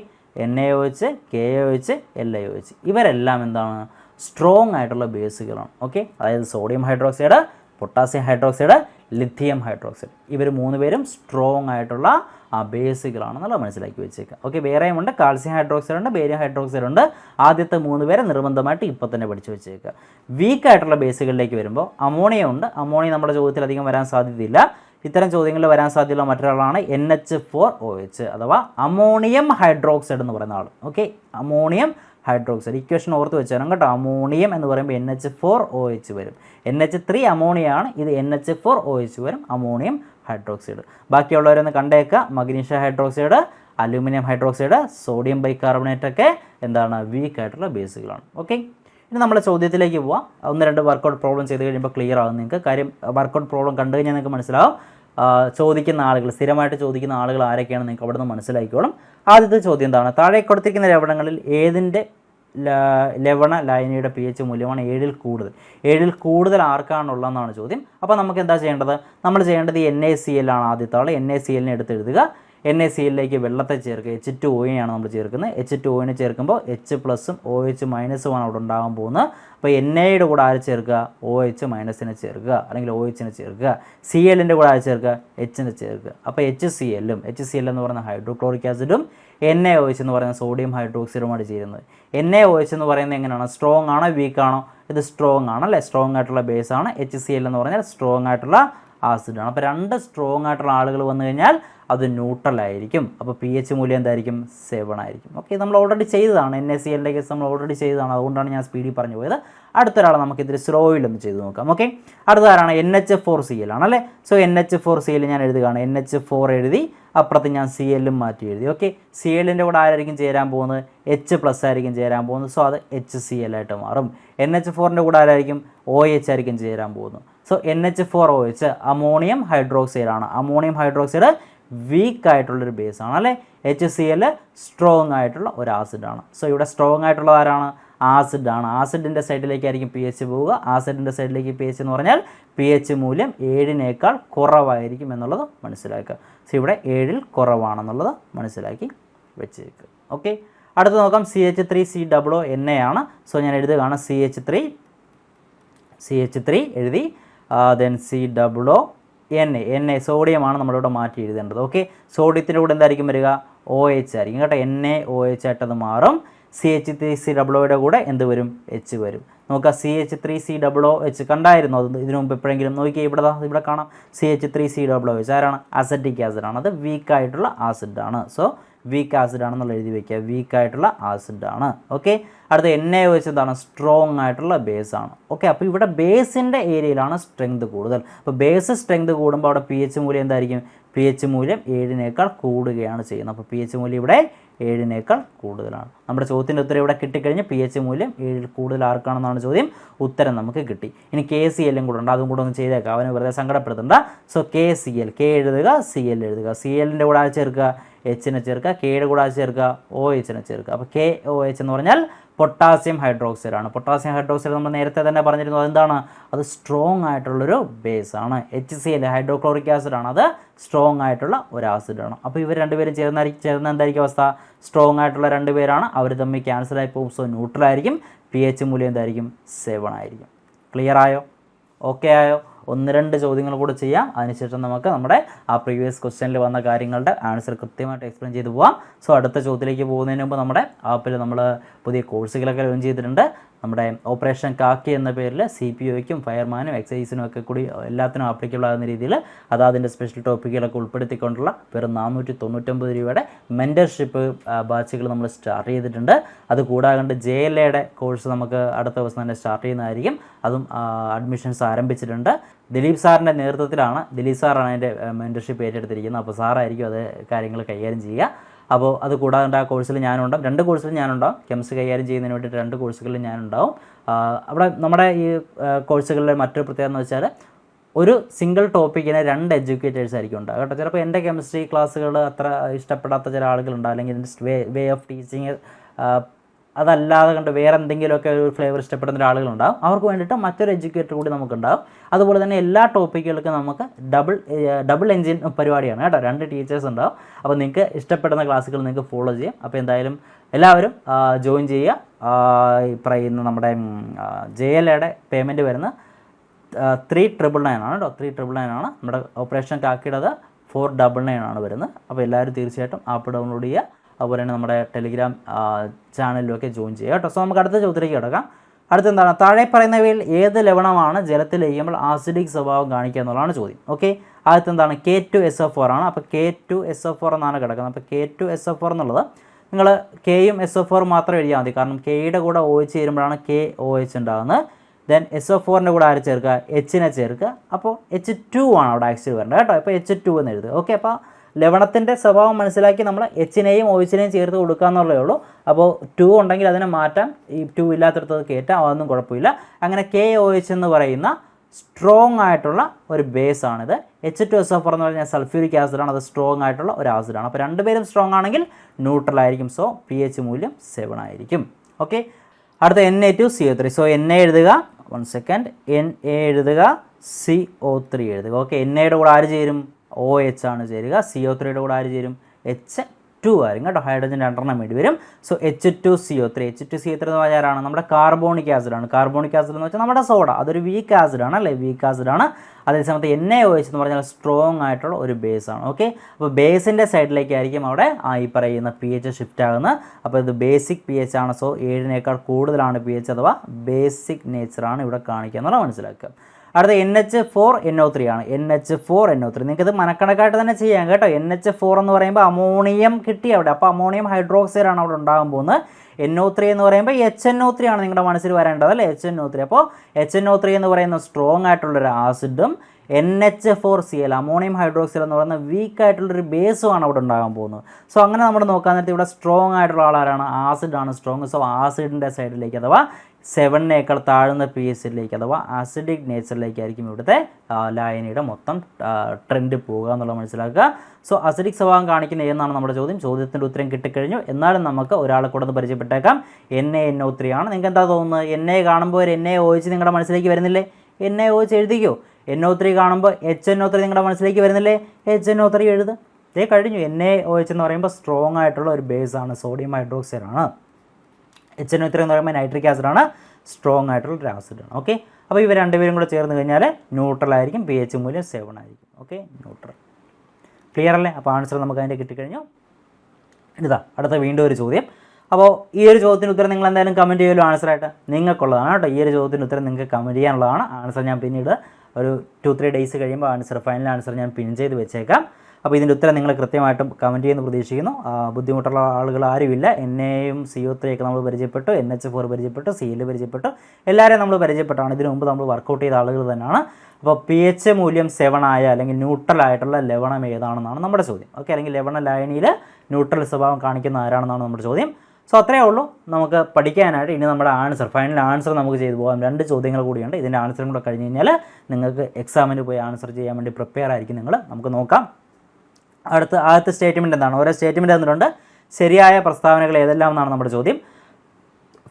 N A O H K O H L A O H ഇവരെല്ലാം എന്താണ്? സ്ട്രോങ് ആയിട്ടുള്ള ബേസുകളാണ് ഓക്കെ അതായത് sodium hydroxide potassium hydroxide lithium hydroxide ഇവർ മൂന്ന് പേരും strong ആയിട്ടുള്ള ആ ബേസുകളാണെന്നുള്ള മനസ്സിലാക്കി വെച്ചേക്കുക. ഓക്കെ വേറെയും ഉണ്ട് കാൽസ്യം ഹൈഡ്രോക്സൈഡ് ഉണ്ട് ബേരിയം ഹൈഡ്രോക്സൈഡ് ഉണ്ട്. ആദ്യത്തെ മൂന്ന് പേരെ നിർബന്ധമായിട്ട് ഇപ്പം തന്നെ പഠിച്ചു വെച്ചേക്കുക. വീക്ക് ആയിട്ടുള്ള ബേസുകളിലേക്ക് വരുമ്പോൾ അമോണിയ ഉണ്ട്. അമോണിയ നമ്മുടെ ചോദ്യത്തിൽ അധികം വരാൻ സാധ്യതയില്ല. ഇത്തരം ചോദ്യങ്ങളിൽ വരാൻ സാധ്യതയുള്ള മറ്റൊരാളാണ് N H four O H അഥവാ അമോണിയം ഹൈഡ്രോക്സൈഡ് എന്ന് പറയുന്ന ആൾ ഓക്കെ അമോണിയം ഹൈഡ്രോക്സൈഡ് ഇക്വേഷൻ ഓർത്ത് വെച്ചാലും കേട്ടോ. അമോണിയം എന്ന് പറയുമ്പോൾ N H four O H വരും. എൻ എച്ച് ത്രീ അമോണിയാണ് ഇത് N H four O H വരും. Ammonium hydroxide. ബാക്കിയുള്ളവരൊന്ന് കണ്ടേക്കുക magnesium hydroxide aluminium hydroxide sodium bicarbonate ഒക്കെ എന്താണ് വീക്ക് ആയിട്ടുള്ള ബേസുകളാണ് ഓക്കെ ഇനി നമ്മൾ ചോദ്യത്തിലേക്ക് പോവാം. ഒന്ന് രണ്ട് വർക്കൗട്ട് പ്രോബ്ലം ചെയ്ത് കഴിയുമ്പോൾ ക്ലിയർ ആകും നിങ്ങൾക്ക്. കാര്യം വർക്കൗട്ട് പ്രോബ്ലം കണ്ടു കഴിഞ്ഞാൽ നിങ്ങൾക്ക് മനസ്സിലാവും. ചോദിക്കുന്ന ആളുകൾ സ്ഥിരമായിട്ട് ചോദിക്കുന്ന ആളുകൾ ആരൊക്കെയാണ് നിങ്ങൾക്ക് അവിടെ നിന്ന് മനസ്സിലാക്കിക്കോളും. ആദ്യത്തെ ചോദ്യം എന്താണ്? താഴെ കൊടുത്തിരിക്കുന്ന ലവണങ്ങളിൽ ഏതിന്റെ ലവണ ലായനിയുടെ പി എച്ച് മൂല്യമാണ് ഏഴിൽ കൂടുതൽ. ഏഴിൽ കൂടുതൽ ആർക്കാണുള്ളതെന്നാണ് ചോദ്യം. അപ്പോൾ നമുക്ക് എന്താ ചെയ്യേണ്ടത്? നമ്മൾ ചെയ്യേണ്ടത് എൻ എ സി എൽ ആണ് ആദ്യത്തെ ആൾ എൻ എ സി എല്ലിനെ എടുത്ത് എഴുതുക എൻ എ സി എല്ലിലേക്ക് വെള്ളത്തെ ചേർക്കുക. എച്ച് ടു ഓയിനെയാണ് നമ്മൾ ചേർക്കുന്നത്. എച്ച് ടു ഒയിനെ ചേർക്കുമ്പോൾ എച്ച് പ്ലസും ഒ എച്ച് മൈനസുമാണ് അവിടെ ഉണ്ടാകാൻ പോകുന്നത് അപ്പോൾ എൻ എയുടെ കൂടെ ആര് ചേർക്കുക? ഒ എച്ച് മൈനസിനെ ചേർക്കുക. അല്ലെങ്കിൽ ഒ എച്ചിനെ ചേർക്കുക. സി എല്ലിന്റെ കൂടെ ആര് ചേർക്കുക? എച്ചിനെ ചേർക്കുക. അപ്പോൾ എച്ച് സി എല്ലും എച്ച് സി എൽ എന്ന് പറയുന്ന ഹൈഡ്രോക്ലോറിക് ആസിഡും എൻ എ ഒ എച്ച് എന്ന് പറയുന്ന സോഡിയം ഹൈഡ്രോക്സൈഡുമായിട്ട് ചേരുന്നത്. എൻ എ ഒ എച്ച് എന്ന് പറയുന്നത് എങ്ങനെയാണ്? സ്ട്രോങ് ആണോ? വീക്ക് ആണോ? ഇത് സ്ട്രോങ് ആണ് അല്ലേ? സ്ട്രോങ് ആയിട്ടുള്ള ബേസ് ആണ്. എച്ച് സി എൽ എന്ന് പറഞ്ഞാൽ സ്ട്രോങ് ആയിട്ടുള്ള ആസിഡാണ് അപ്പോൾ രണ്ട് സ്ട്രോങ് ആയിട്ടുള്ള ആളുകൾ വന്നു കഴിഞ്ഞാൽ അത് ന്യൂട്രൽ ആയിരിക്കും. അപ്പോൾ പി എച്ച് മൂല്യം എന്തായിരിക്കും? സെവൻ ആയിരിക്കും. ഓക്കെ നമ്മൾ ഓൾറെഡി ചെയ്തതാണ്. എൻ എസ് സി എന്റെ കേസ് നമ്മൾ ഓൾറെഡി ചെയ്തതാണ്. അതുകൊണ്ടാണ് ഞാൻ സ്പീഡിൽ പറഞ്ഞു പോയത്. അടുത്തൊരാളെ നമുക്ക് ഇതിൽ സ്ലോയിൽ ഒന്ന് ചെയ്ത് നോക്കാം. ഓക്കെ അടുത്തതാണ് N H four C L ആണല്ലേ so N H four C L ഞാൻ എഴുതുകയാണ്. എൻ എച്ച് ഫോർ എഴുതി അപ്പുറത്ത് ഞാൻ സി എല്ലും മാറ്റി എഴുതി. ഓക്കെ സി എല്ലിന്റെ കൂടെ ആരായിരിക്കും ചേരാൻ പോകുന്നത്? എച്ച് പ്ലസ് ആയിരിക്കും ചേരാൻ പോകുന്നത്. സോ അത് എച്ച് സി എൽ ആയിട്ട് മാറും. എൻ എച്ച് ഫോറിന്റെ കൂടെ ആരായിരിക്കും? ഒ എച്ച് ആയിരിക്കും ചേരാൻ പോകുന്നത്. So N H four O H ammonium hydroxide ആണ്. അമോണിയം ഹൈഡ്രോക്സൈഡ് വീക്ക് ആയിട്ടുള്ളൊരു ബേസ് ആണ് അല്ലേ? എച്ച് സി എൽ സ്ട്രോങ് ആയിട്ടുള്ള ഒരു ആസിഡാണ് സോ ഇവിടെ സ്ട്രോങ് ആയിട്ടുള്ള ആരാണ്? ആസിഡാണ് ആസിഡിന്റെ സൈഡിലേക്കായിരിക്കും പി എച്ച് പോവുക. ആസിഡിന്റെ സൈഡിലേക്ക് പി എച്ച് എന്ന് പറഞ്ഞാൽ പി എച്ച് മൂല്യം ഏഴിനേക്കാൾ കുറവായിരിക്കും എന്നുള്ളത് മനസ്സിലാക്കുക. സോ ഇവിടെ ഏഴിൽ കുറവാണെന്നുള്ളത് മനസ്സിലാക്കി വെച്ചേക്കുക. ഓക്കെ അടുത്ത് നോക്കാം. C H three C W N A ആണ്. സോ ഞാൻ എഴുതുകയാണ് C H three C H three എഴുതി then C double O N A N A സോഡിയമാണ് നമ്മളിവിടെ മാറ്റി എഴുതേണ്ടത്. ഓക്കെ സോഡിയത്തിന്റെ കൂടെ എന്തായിരിക്കും വരിക? ഒ എച്ച് ആയിരിക്കും കേട്ടോ. എൻ എ ഒ എച്ച് ആയിട്ടത് മാറും. സി എച്ച് ത്രീ സി ഡബ്ല്യുയുടെ കൂടെ എന്ത് വരും? എച്ച് വരും. നോക്കുക. C H three C W H കണ്ടായിരുന്നു? അത് ഇതിനു മുമ്പ് എപ്പോഴെങ്കിലും നോക്കിയാൽ ഇവിടെ ഇവിടെ കാണാം. C H three C W H ആരാണ്? അസറ്റിക് ആസിഡാണ് അത് വീക്ക് ആയിട്ടുള്ള ആസിഡാണ് സോ വീക്ക് ആസിഡ് ആണെന്നുള്ള എഴുതി വെക്കുക. വീക്ക് ആയിട്ടുള്ള ആസിഡ് ആണ്. ഓക്കെ അടുത്ത എൻ എ വെച്ച് എന്താണ്? സ്ട്രോങ് ആയിട്ടുള്ള ബേസ് ആണ്. ഓക്കെ അപ്പോൾ ഇവിടെ ബേസിന്റെ ഏരിയയിലാണ് സ്ട്രെങ്ത് കൂടുതൽ. അപ്പോൾ ബേസ് സ്ട്രെങ്ത് കൂടുമ്പോൾ അവിടെ പി എച്ച് മൂല്യം എന്തായിരിക്കും? പി എച്ച് മൂല്യം ഏഴിനേക്കാൾ കൂടുകയാണ് ചെയ്യുന്നത്. അപ്പോൾ പി എച്ച് മൂല്യം ഇവിടെ ഏഴിനേക്കാൾ കൂടുതലാണ്. നമ്മുടെ ചോദ്യത്തിന്റെ ഉത്തരം ഇവിടെ കിട്ടിക്കഴിഞ്ഞ് പി എച്ച് മൂല്യം ഏഴിൽ കൂടുതൽ ആർക്കാണെന്നാണ് ചോദ്യം. ഉത്തരം നമുക്ക് കിട്ടി. ഇനി കെ സി എല്ലും കൂടെ ഉണ്ട്. അതും കൂടെ ഒന്ന് ചെയ്തേക്കാം. അവന് വെറുതെ സങ്കടപ്പെടുത്തണ്ട. So K C L K എഴുതുക സി എൽ എഴുതുക. സി എല്ലിന്റെ കൂടെ ചേർക്കുക? എച്ചിനെ ചേർക്കുക കെയുടെ കൂടെ ചേർക്കുക ഒ എച്ചിനെ ചേർക്കുക. അപ്പോൾ കെ ഒ എച്ച് എന്ന് പറഞ്ഞാൽ പൊട്ടാസ്യം ഹൈഡ്രോക്സൈഡ് ആണ്. പൊട്ടാസ്യം ഹൈഡ്രോക്സൈഡ് നമ്മൾ നേരത്തെ തന്നെ പറഞ്ഞിരുന്നു അതെന്താണ്? അത് സ്ട്രോങ് ആയിട്ടുള്ളൊരു ബേസ് ആണ്. H C L hydrochloric acid ആണ്. അത് സ്ട്രോങ് ആയിട്ടുള്ള ഒരു ആസിഡാണ് അപ്പോൾ ഇവർ രണ്ടുപേരും ചേർന്നായിരിക്കും ചേർന്ന എന്തായിരിക്കും അവസ്ഥ? സ്ട്രോങ് ആയിട്ടുള്ള രണ്ട് പേരാണ് അവർ തമ്മിൽ ക്യാൻസൽ ആയി പോകും. സോ ന്യൂട്രൽ ആയിരിക്കും. പി എച്ച് മൂല്യം എന്തായിരിക്കും? സെവൻ ആയിരിക്കും. ക്ലിയർ ആയോ? ഓക്കെ ആയോ? ഒന്ന് രണ്ട് ചോദ്യങ്ങൾ കൂടെ ചെയ്യാം. അതിനുശേഷം നമുക്ക് നമ്മുടെ ആ പ്രീവിയസ് ക്വസ്റ്റ്യനിൽ വന്ന കാര്യങ്ങളുടെ ആൻസർ കൃത്യമായിട്ട് എക്സ്പ്ലെയിൻ ചെയ്തു പോവാം. സോ അടുത്ത ചോദ്യത്തിലേക്ക് പോകുന്നതിന് മുമ്പ് നമ്മുടെ ആപ്പിൽ നമ്മൾ പുതിയ കോഴ്സുകളൊക്കെ ലോഞ്ച് ചെയ്തിട്ടുണ്ട്. നമ്മുടെ ഓപ്പറേഷൻ കാക്കി എന്ന പേരിൽ സി പി ഒയ്ക്കും ഫയർമാനും എക്സൈസിനും ഒക്കെ കൂടി എല്ലാത്തിനും ആപ്ലിക്കബിൾ ആകുന്ന രീതിയിൽ അതാതിന്റെ സ്പെഷ്യൽ ടോപ്പിക്കുകളൊക്കെ ഉൾപ്പെടുത്തിക്കൊണ്ടുള്ള വെറും നാനൂറ്റി തൊണ്ണൂറ്റൊമ്പത് രൂപയുടെ മെന്റർഷിപ്പ് ബാച്ചുകൾ നമ്മൾ സ്റ്റാർട്ട് ചെയ്തിട്ടുണ്ട്. അത് കൂടാണ്ട് ജെ എൽ എയുടെ കോഴ്സ് നമുക്ക് അടുത്ത ദിവസം തന്നെ സ്റ്റാർട്ട് ചെയ്യുന്നതായിരിക്കും. അതും അഡ്മിഷൻസ് ആരംഭിച്ചിട്ടുണ്ട്. ദിലീപ് സാറിന്റെ നേതൃത്വത്തിലാണ് ദിലീപ് സാറാണ് അതിന്റെ മെന്റർഷിപ്പ് ഏറ്റെടുത്തിരിക്കുന്നത്. അപ്പോൾ സാറായിരിക്കും അത് കാര്യങ്ങൾ കൈകാര്യം ചെയ്യുക. അപ്പോൾ അത് കൂടാതെ ആ കോഴ്സിൽ ഞാനുണ്ടാവും. രണ്ട് കോഴ്സിൽ ഞാനുണ്ടാവും. കെമിസ്ട്രി കൈകാര്യം ചെയ്യുന്നതിന് വേണ്ടിയിട്ട് രണ്ട് കോഴ്സുകളിൽ ഞാനുണ്ടാവും. അവിടെ നമ്മുടെ ഈ കോഴ്സുകളിലെ മറ്റൊരു പ്രത്യേകത എന്ന് വെച്ചാൽ ഒരു സിംഗിൾ ടോപ്പിക്കിനെ രണ്ട് എഡ്യൂക്കേറ്റേഴ്സ് ആയിരിക്കും ഉണ്ടാകും കേട്ടോ. ചിലപ്പോൾ എന്റെ കെമിസ്ട്രി ക്ലാസ്സുകൾ അത്ര ഇഷ്ടപ്പെടാത്ത ചില ആളുകളുണ്ട് അല്ലെങ്കിൽ എന്റെ വേ വേ ഓഫ് ടീച്ചിങ് അതല്ലാതെ കണ്ട് വേറെ എന്തെങ്കിലുമൊക്കെ ഒരു ഫ്ലേവർ ഇഷ്ടപ്പെടുന്ന ആളുകളുണ്ടാവും അവർക്ക് വേണ്ടിയിട്ട് മറ്റൊരു എഡ്യൂക്കേറ്റർ കൂടി നമുക്കുണ്ടാവും. അതുപോലെ തന്നെ എല്ലാ ടോപ്പിക്കുകൾക്കും നമുക്ക് ഡബിൾ ഡബിൾ എഞ്ചിൻ പരിപാടിയാണ് കേട്ടോ. രണ്ട് ടീച്ചേഴ്സ് ഉണ്ടാവും. അപ്പോൾ നിങ്ങൾക്ക് ഇഷ്ടപ്പെടുന്ന ക്ലാസ്സുകൾ നിങ്ങൾക്ക് ഫോളോ ചെയ്യാം. അപ്പോൾ എന്തായാലും എല്ലാവരും ജോയിൻ ചെയ്യുക. ഈ പറയുന്ന നമ്മുടെ ജെ എൽ എയുടെ പേയ്മെന്റ് വരുന്ന ത്രീ ട്രിപ്പിൾ നയൻ ആണ് കേട്ടോ. ത്രീ ട്രിപ്പിൾ നയൻ ആണ്. നമ്മുടെ ഓപ്പറേഷൻ കാക്കിയുടേത് ഫോർ ഡബിൾ നയൻ ആണ് വരുന്നത്. അപ്പോൾ എല്ലാവരും തീർച്ചയായിട്ടും ആപ്പ് ഡൗൺലോഡ് ചെയ്യുക. അതുപോലെ തന്നെ നമ്മുടെ ടെലിഗ്രാം ചാനലിലൊക്കെ ജോയിൻ ചെയ്യുക കേട്ടോ. സോ നമുക്ക് അടുത്ത ചോദ്യത്തിലേക്ക് കിടക്കാം. അടുത്ത എന്താണ് താഴെ പറയുന്നവയിൽ ഏത് ലവണമാണ് ജലത്തിൽ ലയിക്കുമ്പോൾ ആസിഡിക് സ്വഭാവം കാണിക്കുക എന്നുള്ളതാണ് ചോദ്യം. ഓക്കെ ആദ്യത്തെ എന്താണ് K two S F four ആണ്. അപ്പോൾ K two S F four എന്നാണ് കിടക്കുന്നത്. അപ്പോൾ K two S F four എന്നുള്ളത് നിങ്ങൾ കെയും എസ് എഫ് ഫോർ മാത്രം എഴുതിയാൽ മതി. കാരണം കെയുടെ കൂടെ ഒ എച്ച് ചേരുമ്പോഴാണ് കെ ഒ എച്ച് ഉണ്ടാകുന്നത്. ദെൻ എസ് എഫ് ഫോറിന്റെ കൂടെ ആര് ചേർക്കുക? എച്ചിനെ ചേർക്കുക. അപ്പോൾ എച്ച് ടു ആണ് അവിടെ ആക്ച്വലി വരേണ്ടത് കേട്ടോ. ഇപ്പോൾ എച്ച് ടു എന്ന് എഴുതുക. ഓക്കെ അപ്പോൾ ലവണത്തിന്റെ സ്വഭാവം മനസ്സിലാക്കി നമ്മൾ എച്ചിനെയും ഓയിച്ചിനെയും ചേർത്ത് കൊടുക്കുക എന്നുള്ളതേ ഉള്ളൂ. അപ്പോൾ ടു ഉണ്ടെങ്കിൽ അതിനെ മാറ്റാം. ഈ ടു ഇല്ലാത്തടത്തത് കയറ്റാം അതൊന്നും കുഴപ്പമില്ല. അങ്ങനെ കെ ഒ എച്ച് എന്ന് പറയുന്ന സ്ട്രോങ് ആയിട്ടുള്ള ഒരു ബേസ് ആണിത്. എച്ച് ടു എസ് എഫ് എന്ന് പറഞ്ഞാൽ സൾഫ്യൂരിക് ആസിഡാണ് അത് സ്ട്രോങ് ആയിട്ടുള്ള ഒരു ആസിഡാണ് അപ്പോൾ രണ്ടുപേരും സ്ട്രോങ് ആണെങ്കിൽ ന്യൂട്രൽ ആയിരിക്കും. സോ പി എച്ച് മൂല്യം സെവൻ ആയിരിക്കും. ഓക്കെ അടുത്ത N A two C O three so N A എഴുതുക. വൺ സെക്കൻഡ് എൻ എ എഴുതുക. സി ഒ ത്രീ എഴുതുക. ഓക്കെ എൻ എയുടെ കൂടെ ആര് ചേരും? ഒ എച്ച് ആണ് ചേരുക. സി ഒ ത്രീയുടെ കൂടെ ആര് ചേരും? എച്ച് ടു ആയിരിക്കും കേട്ടോ. ഹൈഡ്രജൻ രണ്ടെണ്ണം വേണ്ടി വരും. So H two C O three H two C O three എന്ന് പറഞ്ഞാൽ ആരാണ്? നമ്മുടെ കാർബോണിക് ആസിഡാണ് കാർബോണിക് ആസിഡ് എന്ന് വെച്ചാൽ നമ്മുടെ സോഡ അതൊരു വീക്ക് ആസിഡാണ് അല്ലേ? വീക്ക് ആസിഡാണ് അതേസമയത്ത് എൻ എ ഒ എച്ച് എന്ന് പറഞ്ഞാൽ സ്ട്രോങ് ആയിട്ടുള്ള ഒരു ബേസ് ആണ്. ഓക്കെ അപ്പോൾ ബേസിന്റെ സൈഡിലേക്കായിരിക്കും അവിടെ ഈ പറയുന്ന പി എച്ച് ഷിഫ്റ്റ് ആകുന്നത്. അപ്പോൾ ഇത് ബേസിക് പി എച്ച് ആണ്. സോ ഏഴിനേക്കാൾ കൂടുതലാണ് പി എച്ച് അഥവാ ബേസിക് നേച്ചറാണ് ഇവിടെ കാണിക്കുക എന്നുള്ളത് മനസ്സിലാക്കുക. അടുത്ത N H four N O three ആണ്. N H four N O three നിങ്ങൾക്ക് ഇത് മനക്കണക്കായിട്ട് തന്നെ ചെയ്യാം കേട്ടോ. എൻ എച്ച് ഫോർ എന്ന് പറയുമ്പോൾ അമോണിയം കിട്ടി അവിടെ. അപ്പോൾ അമോണിയം ഹൈഡ്രോക്സൈഡ് ആണ് അവിടെ ഉണ്ടാകാൻ പോകുന്നത്. എൻ ഒ ത്രീ എന്ന് പറയുമ്പോൾ എച്ച് എൻ ഒ ത്രീ ആണ് നിങ്ങളുടെ മനസ്സിൽ വരേണ്ടത് അല്ലേ? എച്ച് എൻ ഒ ത്രീ അപ്പോൾ എച്ച് എൻ ഒ ത്രീ എന്ന് പറയുന്ന സ്ട്രോങ് ആയിട്ടുള്ളൊരു ആസിഡും N H four C L ammonium hydroxide എന്ന് പറയുന്ന വീക്ക് ആയിട്ടുള്ളൊരു ആണ് അവിടെ ഉണ്ടാകാൻ പോകുന്നത്. സോ അങ്ങനെ നമ്മൾ നോക്കാൻ നേരത്തെ ഇവിടെ സ്ട്രോങ് ആയിട്ടുള്ള ആളാരാണ്? ആസിഡാണ് സ്ട്രോങ് സോ ആസിഡിന്റെ സൈഡിലേക്ക് അഥവാ സെവനിനേക്കാൾ താഴ്ന്ന പി എസിലേക്ക് അഥവാ ആസിഡിക് നേച്ചറിലേക്കായിരിക്കും ഇവിടുത്തെ ലായനിയുടെ മൊത്തം ട്രെൻഡ് പോവുക എന്നുള്ളത് മനസ്സിലാക്കുക. സോ അസിഡിക് സ്വഭാവം കാണിക്കുന്ന ഏതെന്നാണ് നമ്മുടെ ചോദ്യം? ചോദ്യത്തിന്റെ ഉത്തരം കിട്ടിക്കഴിഞ്ഞു. എന്നാലും നമുക്ക് ഒരാളെ കൂടെ പരിചയപ്പെട്ടേക്കാം. N A N O three ആണ്. നിങ്ങൾക്ക് എന്താ തോന്നുന്നത്? എൻ എ കാണുമ്പോൾ ഒരു എൻ എ ഒഴിച്ച് നിങ്ങളുടെ മനസ്സിലേക്ക് വരുന്നില്ലേ? എൻ എ ഒഴിച്ച് എഴുതിക്കോ? എൻ ഒ ത്രീ കാണുമ്പോൾ എച്ച് എൻ ഒ ത്രീ നിങ്ങളുടെ മനസ്സിലേക്ക് വരുന്നില്ലേ? എച്ച് എൻ ഒ ത്രീ എഴുത്. ഇതേ കഴിഞ്ഞു. എൻ എ ഒ എന്ന് പറയുമ്പോൾ സ്ട്രോങ് ആയിട്ടുള്ള ഒരു ബേസ് ആണ്. സോഡിയം ഹൈഡ്രോക്സൈഡ് ആണ്. എച്ച് എൻ ഒ എന്ന് പറയുമ്പോൾ നൈട്രിക് ആസിഡാണ് സ്ട്രോങ് ആയിട്ടുള്ള ഒരു ആസിഡാണ് ഓക്കെ അപ്പോൾ ഇവ രണ്ടുപേരും കൂടെ ചേർന്ന് കഴിഞ്ഞാൽ ന്യൂട്രൽ ആയിരിക്കും പി എച്ച് മൂല്യം സെവൻ ആയിരിക്കും. ഓക്കെ ന്യൂട്രൽ ക്ലിയർ അല്ലേ? അപ്പോൾ ആൻസർ നമുക്ക് അതിന്റെ കിട്ടിക്കഴിഞ്ഞു. ഇതാ അടുത്ത വീണ്ടും ഒരു ചോദ്യം. അപ്പോൾ ഈ ഒരു ചോദ്യത്തിന് ഉത്തരം നിങ്ങൾ എന്തായാലും കമന്റ് ചെയ്യുമല്ലോ ആൻസറായിട്ട് നിങ്ങൾക്കുള്ളതാണ് കേട്ടോ. ഈ ഒരു ചോദ്യത്തിന് ഉത്തരം നിങ്ങൾക്ക് കമന്റ് ചെയ്യാനുള്ളതാണ്. ആൻസർ ഞാൻ പിന്നീട് ഒരു ടു ത്രീ ഡേയ്സ് കഴിയുമ്പോൾ ആൻസർ ഫൈനൽ ആൻസർ ഞാൻ പിൻ ചെയ്ത് വെച്ചേക്കാം. അപ്പോൾ ഇതിന്റെ ഉത്തരം നിങ്ങൾ കൃത്യമായിട്ടും കമന്റ് ചെയ്യുന്നു പ്രതീക്ഷിക്കുന്നു. ബുദ്ധിമുട്ടുള്ള ആളുകൾ ആരുമില്ല. എൻ എയും സി ഒ ത്രീ ഒക്കെ നമ്മൾ പരിചയപ്പെട്ടു എൻ എച്ച് ഫോർ പരിചയപ്പെട്ടു സി എൽ പരിചയപ്പെട്ടു. എല്ലാവരെയും നമ്മൾ പരിചയപ്പെട്ടാണ്. ഇതിനു മുമ്പ് നമ്മൾ വർക്കൗട്ട് ചെയ്ത ആളുകൾ തന്നെയാണ്. അപ്പോൾ പി എച്ച് മൂല്യം സെവൻ ആയ അല്ലെങ്കിൽ ന്യൂട്രൽ ആയിട്ടുള്ള ലവണം ഏതാണെന്നാണ് നമ്മുടെ ചോദ്യം. ഓക്കെ അല്ലെങ്കിൽ ലവണ ലായനിയിൽ ന്യൂട്രൽ സ്വഭാവം കാണിക്കുന്ന ആരാണെന്നാണ് നമ്മുടെ ചോദ്യം. സോ അത്രയേ ഉള്ളൂ. നമുക്ക് പഠിക്കാനായിട്ട് ഇനി നമ്മുടെ ആൻസർ ഫൈനൽ ആൻസർ നമുക്ക് ചെയ്തു പോകാം. രണ്ട് ചോദ്യങ്ങൾ കൂടിയുണ്ട്. ഇതിന്റെ ആൻസറും കൂടെ കഴിഞ്ഞ് കഴിഞ്ഞാൽ നിങ്ങൾക്ക് എക്സാമിന് പോയി ആൻസർ ചെയ്യാൻ വേണ്ടി പ്രിപ്പയർ ആയിരിക്കും നിങ്ങൾ. നമുക്ക് നോക്കാം. അടുത്ത ആദ്യത്തെ സ്റ്റേറ്റ്മെന്റ് എന്താണ്? ഓരോ സ്റ്റേറ്റ്മെന്റ് തന്നിട്ടുണ്ട്. ശരിയായ പ്രസ്താവനകൾ ഏതെല്ലാം എന്നാണ് നമ്മുടെ ചോദ്യം.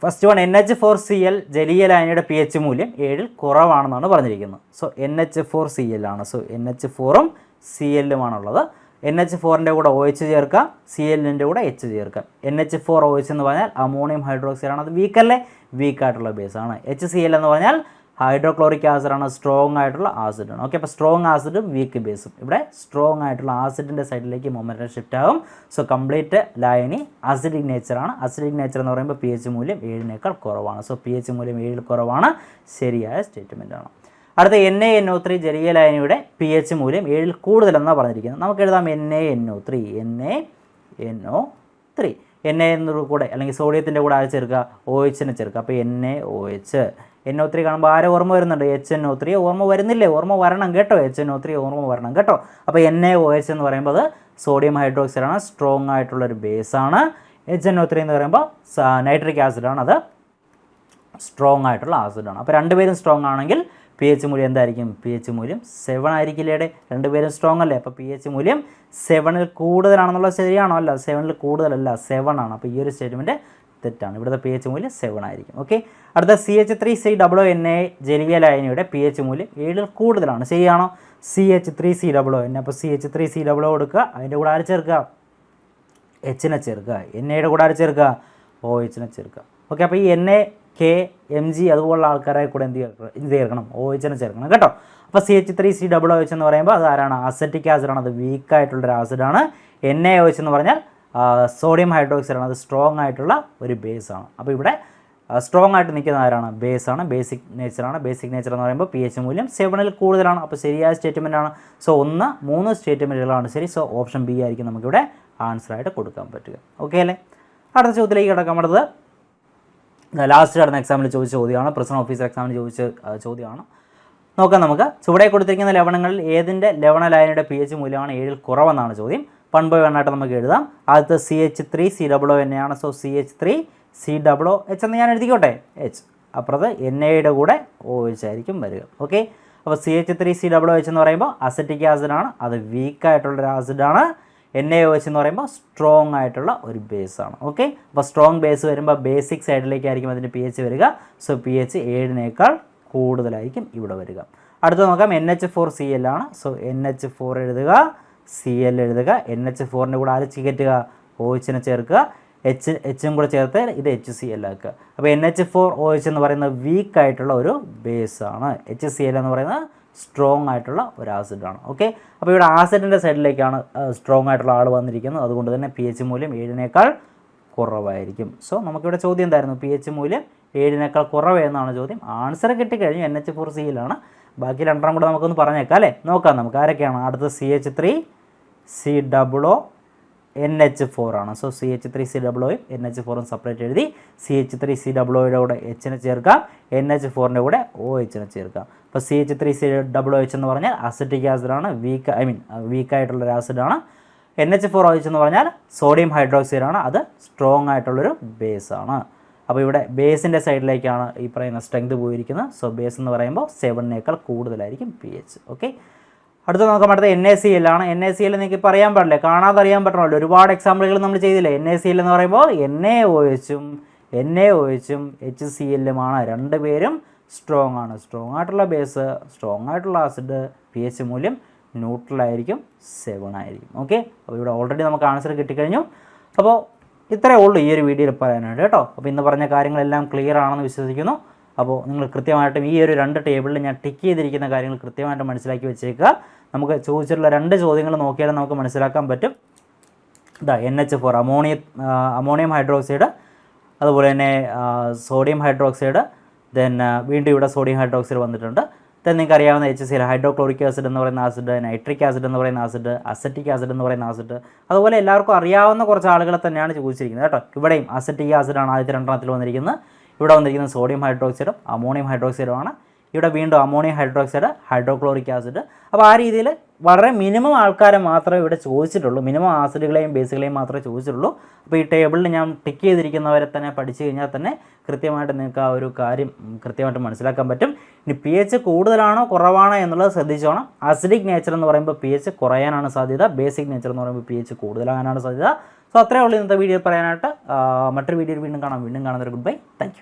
First one N H four C L ജലീയ ലായനിയുടെ പി എച്ച് മൂല്യം ഏഴിൽ കുറവാണെന്നാണ് പറഞ്ഞിരിക്കുന്നത്. So N H four C L ആണ്. സോ എൻ എച്ച് ഫോറും സി എല്ലുമാണുള്ളത് എൻ എച്ച് ഫോറിന്റെ കൂടെ ഒ എച്ച് ചേർക്കാം സി എല്ലിന്റെ കൂടെ എച്ച് ചേർക്കാം N H four O H എന്ന് പറഞ്ഞാൽ അമോണിയം ഹൈഡ്രോക്സൈഡ് ആണ്. അത് വീക്കല്ലേ വീക്കായിട്ടുള്ള ബേസാണ് എച്ച് സി എൽ എന്ന് പറഞ്ഞാൽ ഹൈഡ്രോക്ലോറിക് ആസിഡാണ് സ്ട്രോങ് ആയിട്ടുള്ള ആസിഡാണ് ഓക്കെ അപ്പോൾ സ്ട്രോങ് ആസിഡും വീക്ക് ബേസും ഇവിടെ സ്ട്രോങ് ആയിട്ടുള്ള ആസിഡിന്റെ സൈഡിലേക്ക് മൊമെന്റം ഷിഫ്റ്റ് ആകും സോ കംപ്ലീറ്റ് ലൈനി അസിഡിക് നേച്ചറാണ് അസിഡിക് നേച്ചർ എന്ന് പറയുമ്പോൾ പി എച്ച് മൂല്യം ഏഴിനേക്കാൾ കുറവാണ്. സോ പി എച്ച് മൂല്യം ഏഴിൽ കുറവാണ്. ശരിയായ സ്റ്റേറ്റ്മെന്റ് ആണ്. അടുത്ത N A N O three ജലീയ ലായനിയുടെ പി എച്ച് മൂല്യം ഏഴിൽ കൂടുതലെന്നാണ് പറഞ്ഞിരിക്കുന്നത്. നമുക്ക് എഴുതാം N A N O three N A N O three N A എന്നൊരു കൂടെ അല്ലെങ്കിൽ സോഡിയത്തിന്റെ കൂടെ ആര് ചേർക്കുക ഒ എച്ചിനെ ചേർക്കുക. അപ്പോൾ N A O H N O three കാണുമ്പോൾ ആരെ ഓർമ്മ വരുന്നുണ്ട്? എച്ച് എൻ ഒ ത്രീ ഓർമ്മ വരുന്നില്ലേ? ഓർമ്മ വരണം കേട്ടോ. എച്ച് എൻ ഒ ത്രീ ഓർമ്മ വരണം കേട്ടോ. അപ്പോൾ എൻ എ ഒ എച്ച് എന്ന് പറയുമ്പോൾ സോഡിയം ഹൈഡ്രോക്സൈഡ് ആണ്. സ്ട്രോങ് ആയിട്ടുള്ളൊരു ബേസാണ് എച്ച് എൻ ഒ ത്രീ എന്ന് പറയുമ്പോൾ നൈട്രിക് ആസിഡാണ് അത് സ്ട്രോങ് ആയിട്ടുള്ള ആസിഡാണ് അപ്പോൾ രണ്ടുപേരും സ്ട്രോങ് ആണെങ്കിൽ പി എച്ച് മൂല്യം എന്തായിരിക്കും? പി എച്ച് മൂല്യം സെവൻ ആയിരിക്കില്ലേടെ രണ്ടുപേരും സ്ട്രോങ് അല്ലേ? അപ്പോൾ പി എച്ച് മൂല്യം സെവനിൽ കൂടുതലാണെന്നുള്ളത് ശരിയാണോ? അല്ല സെവനിൽ കൂടുതലല്ല സെവൻ ആണ്. അപ്പോൾ ഈ ഒരു സ്റ്റേറ്റ്മെന്റ് തെറ്റാണ്. ഇവിടുത്തെ പി എച്ച് മൂല്യം സെവൻ ആയിരിക്കും. ഓക്കെ അടുത്ത C H three C W N A ജനകീയ ലൈനിയുടെ പി എച്ച് മൂല്യം ഏഴിൽ കൂടുതലാണ്. ശരിയാണോ? C H three C W N അപ്പോൾ C H three C W കൊടുക്കുക. അതിന്റെ കൂടെ ആര് ചേർക്കുക? എച്ചിനെ ചേർക്കുക. എൻ എയുടെ കൂടെ ആര് ചേർക്കുക? ഓ എച്ചിനെ ചേർക്കുക. ഓക്കെ അപ്പോൾ ഈ N A K M G അതുപോലുള്ള ആൾക്കാരെ കൂടെ എന്ത് എന്ത് ചേർക്കണം. ഓ എച്ചിനെ ചേർക്കണം കേട്ടോ. അപ്പോൾ C H three C double O H എന്ന് പറയുമ്പോൾ അത് ആരാണ്? അസറ്റിക് ആസിഡാണ് അത് വീക്കായിട്ടുള്ളൊരു ആസിഡാണ് എൻ എ ഒ എച്ച് എന്ന് പറഞ്ഞാൽ സോഡിയം ഹൈഡ്രോക്സൈഡ് ആണ്. അത് സ്ട്രോങ് ആയിട്ടുള്ള ഒരു ബേസ് ആണ്. അപ്പോൾ ഇവിടെ സ്ട്രോങ് ആയിട്ട് നിൽക്കുന്ന ആരാണ്? ബേസ് ആണ്. ബേസിക് നേച്ചറാണ് ബേസിക് നേച്ചർ എന്ന് പറയുമ്പോൾ പി എച്ച് മൂല്യം സെവനിൽ കൂടുതലാണ്. അപ്പോൾ ശരിയായ സ്റ്റേറ്റ്മെന്റ് ആണ്. സോ ഒന്ന് മൂന്ന് സ്റ്റേറ്റ്മെന്റുകളാണ് ശരി. സോ ഓപ്ഷൻ ബി ആയിരിക്കും നമുക്കിവിടെ ആൻസർ ആയിട്ട് കൊടുക്കാൻ പറ്റുക. ഓക്കെ അല്ലേ? അടുത്ത ചോദ്യത്തിലേക്ക് കിടക്കാൻ പറ്റുന്നത് ലാസ്റ്റ് നടന്ന എക്സാമിൽ ചോദിച്ച ചോദ്യമാണ്. പ്രസന്റ് ഓഫീസർ എക്സാമിൽ ചോദിച്ച ചോദ്യമാണ്. നോക്കാം നമുക്ക്. ചുവടെ കൊടുത്തിരിക്കുന്ന ലവണങ്ങളിൽ ഏതിന്റെ ലവണ ലൈനിയുടെ പി എച്ച് മൂല്യമാണ് ഏഴിൽ കുറവെന്നാണ് ചോദ്യം. വൺ ബൈ വൺ ആയിട്ട് നമുക്ക് എഴുതാം. ആദ്യത്തെ C H three C double O N ആണ്. So C H three C double O H എന്ന് ഞാൻ എഴുതിക്കോട്ടെ? എച്ച് അപ്പുറത്ത് എൻ എയുടെ കൂടെ ഒ എച്ച് ആയിരിക്കും വരിക. ഓക്കെ അപ്പോൾ C H three C double O H എന്ന് പറയുമ്പോൾ അസറ്റിക് ആസിഡാണ് അത് വീക്ക് ആയിട്ടുള്ളൊരു ആസിഡാണ് എൻ എ ഒ എച്ച് എന്ന് പറയുമ്പോൾ സ്ട്രോങ് ആയിട്ടുള്ള ഒരു ബേസ് ആണ്. ഓക്കെ അപ്പോൾ സ്ട്രോങ് ബേസ് വരുമ്പോൾ ബേസിക് സൈഡിലേക്കായിരിക്കും അതിന്റെ പി എച്ച് വരിക. സോ പി എച്ച് ഏഴിനേക്കാൾ കൂടുതലായിരിക്കും ഇവിടെ വരിക. അടുത്ത നോക്കാം. N H four C L ആണ്. സോ എൻ എച്ച് ഫോർ എഴുതുക. സി എൽ എഴുതുക എൻ എച്ച് ഫോറിന്റെ കൂടെ ആര് കയറ്റുക ഒ എച്ചിനെ ചേർക്കുക. എച്ച് എച്ചും കൂടെ ചേർത്ത് ഇത് എച്ച് സി എൽ ആക്കുക. അപ്പോൾ N H four O H എന്ന് പറയുന്നത് വീക്ക് ആയിട്ടുള്ള ഒരു ബേസ് ആണ്. എച്ച് സി എൽ എന്ന് പറയുന്നത് സ്ട്രോങ് ആയിട്ടുള്ള ഒരു ആസിഡാണ് ഓക്കെ അപ്പോൾ ഇവിടെ ആസിഡിന്റെ സൈഡിലേക്കാണ് സ്ട്രോങ് ആയിട്ടുള്ള ആൾ വന്നിരിക്കുന്നത്. അതുകൊണ്ട് തന്നെ പി എച്ച് മൂല്യം ഏഴിനേക്കാൾ കുറവായിരിക്കും. സോ നമുക്കിവിടെ ചോദ്യം എന്തായിരുന്നു? പി എച്ച് മൂല്യം ഏഴിനേക്കാൾ കുറവ് എന്നാണ് ചോദ്യം. ആൻസർ കിട്ടിക്കഴിഞ്ഞു എൻ എച്ച് ഫോർ ആണ്. ബാക്കി രണ്ടെണ്ണം കൂടെ നമുക്കൊന്ന് പറഞ്ഞേക്കാം അല്ലേ? നോക്കാം നമുക്ക്. ആരൊക്കെയാണ്? അടുത്ത C H three C double O N H four ആണ്. So C H three C double ഒയും N H ഫോറും സെപ്പറേറ്റ് എഴുതി C H three C double ഒയുടെ കൂടെ എച്ചിനെ ചേർക്കാം. എൻ എച്ച് ഫോറിന്റെ കൂടെ ഒ എച്ചിനെ ചേർക്കാം. അപ്പോൾ C H three C double O H എന്ന് പറഞ്ഞാൽ അസിറ്റിക് ആസിഡാണ് വീക്ക് ഐ മീൻ വീക്കായിട്ടുള്ളൊരു ആസിഡാണ് N H four O H എന്ന് പറഞ്ഞാൽ സോഡിയം ഹൈഡ്രോക്സൈഡ് ആണ്. അത് സ്ട്രോങ് ആയിട്ടുള്ളൊരു ബേസ് ആണ്. അപ്പോൾ ഇവിടെ ബേസിന്റെ സൈഡിലേക്കാണ് ഈ പറയുന്ന സ്ട്രെങ്ത് പോയിരിക്കുന്നത്. സോ ബേസ് എന്ന് പറയുമ്പോൾ സെവനേക്കാൾ കൂടുതലായിരിക്കും പി എച്ച് ഓക്കെ അടുത്ത നോക്കാം അടുത്ത എൻ എ സി എൽ ആണ്. എൻ എ സി എൽ നിങ്ങൾക്ക് പറയാൻ പാടില്ല? കാണാതെ അറിയാൻ പറ്റണമല്ലോ. ഒരുപാട് എക്സാമ്പിളുകൾ നമ്മൾ ചെയ്തില്ലേ? എൻ എ സി എൽ എന്ന് പറയുമ്പോൾ എൻ എ ഒ എച്ചും എൻ എ ഒ എച്ചും എച്ച് സി എല്ലുമാണ് രണ്ട് പേരും സ്ട്രോങ് ആണ്. സ്ട്രോങ് ആയിട്ടുള്ള ബേസ് സ്ട്രോങ് ആയിട്ടുള്ള ആസിഡ് പി എച്ച് മൂല്യം ന്യൂട്രലായിരിക്കും സെവൻ ആയിരിക്കും. ഓക്കെ അപ്പോൾ ഇവിടെ ഓൾറെഡി നമുക്ക് ആൻസർ കിട്ടിക്കഴിഞ്ഞു. അപ്പോൾ ഇത്രയേ ഉള്ളൂ ഈ ഒരു വീഡിയോയിൽ പറയാനായിട്ട് കേട്ടോ. അപ്പോൾ ഇന്ന് പറഞ്ഞ കാര്യങ്ങളെല്ലാം ക്ലിയർ ആണെന്ന് വിശ്വസിക്കുന്നു. അപ്പോൾ നിങ്ങൾ കൃത്യമായിട്ടും ഈ ഒരു രണ്ട് ടേബിളിൽ ഞാൻ ടിക്ക് ചെയ്തിരിക്കുന്ന കാര്യങ്ങൾ കൃത്യമായിട്ട് മനസ്സിലാക്കി വെച്ചേക്കുക. നമുക്ക് ചോദിച്ചിട്ടുള്ള രണ്ട് ചോദ്യങ്ങൾ നോക്കിയാലും നമുക്ക് മനസ്സിലാക്കാൻ പറ്റും. ഇതാ N H four ammonia ammonium hydroxide അതുപോലെ തന്നെ സോഡിയം ഹൈഡ്രോക്സൈഡ് ദെൻ വീണ്ടും ഇവിടെ സോഡിയം ഹൈഡ്രോക്സൈഡ് വന്നിട്ടുണ്ട്. ദെൻ നിങ്ങൾക്ക് അറിയാവുന്ന എച്ച് സി ഹൈഡ്രോക്ലോറിക് ആസിഡ് എന്ന് പറയുന്ന ആസിഡ് നൈട്രിക് ആസിഡ് എന്ന് പറയുന്ന ആസിഡ് അസറ്റിക് ആസിഡ് എന്ന് പറയുന്ന ആസിഡ് അതുപോലെ എല്ലാവർക്കും അറിയാവുന്ന കുറച്ച് ആളുകളെ തന്നെയാണ് ചോദിച്ചിരിക്കുന്നത് കേട്ടോ. ഇവിടെയും അസറ്റിക് ആസിഡാണ് ആദ്യത്തെ രണ്ടെണ്ണത്തിൽ വന്നിരിക്കുന്നത്. ഇവിടെ വന്നിരിക്കുന്നത് സോഡിയം ഹൈഡ്രോക്സൈഡും അമോണിയം ഹൈഡ്രോക്സൈഡും ആണ്. ഇവിടെ വീണ്ടും അമോണിയം ഹൈഡ്രോക്സൈഡ് ഹൈഡ്രോക്ലോറിക് ആസിഡ് അപ്പോൾ ആ രീതിയിൽ വളരെ മിനിമം ആൾക്കാരെ മാത്രമേ ഇവിടെ ചോദിച്ചിട്ടുള്ളൂ. മിനിമം ആസിഡുകളെയും ബേസുകളെയും മാത്രമേ ചോദിച്ചിട്ടുള്ളൂ. അപ്പോൾ ഈ ടേബിളിൽ ഞാൻ ടിക്ക് ചെയ്തിരിക്കുന്നവരെ തന്നെ പഠിച്ചു കഴിഞ്ഞാൽ തന്നെ കൃത്യമായിട്ട് നിങ്ങൾക്ക് ആ ഒരു കാര്യം കൃത്യമായിട്ട് മനസ്സിലാക്കാൻ പറ്റും. ഇനി പി എച്ച് കൂടുതലാണോ കുറവാണോ എന്നുള്ളത് ശ്രദ്ധിച്ചോണം. അസിഡിക് നേച്ചർ എന്ന് പറയുമ്പോൾ പി എച്ച് കുറയാനാണ് സാധ്യത. ബേസിക് നേച്ചർ എന്ന് പറയുമ്പോൾ പി എച്ച് കൂടുതലാകാനാണ് സാധ്യത. സോ അത്രേ ഉള്ളൂ ഇന്നത്തെ വീഡിയോ പറയാനായിട്ട്. മറ്റൊരു വീഡിയോയിൽ വീണ്ടും കാണാം. വീണ്ടും കാണുന്നൊരു ഗുഡ് ബൈ താങ്ക്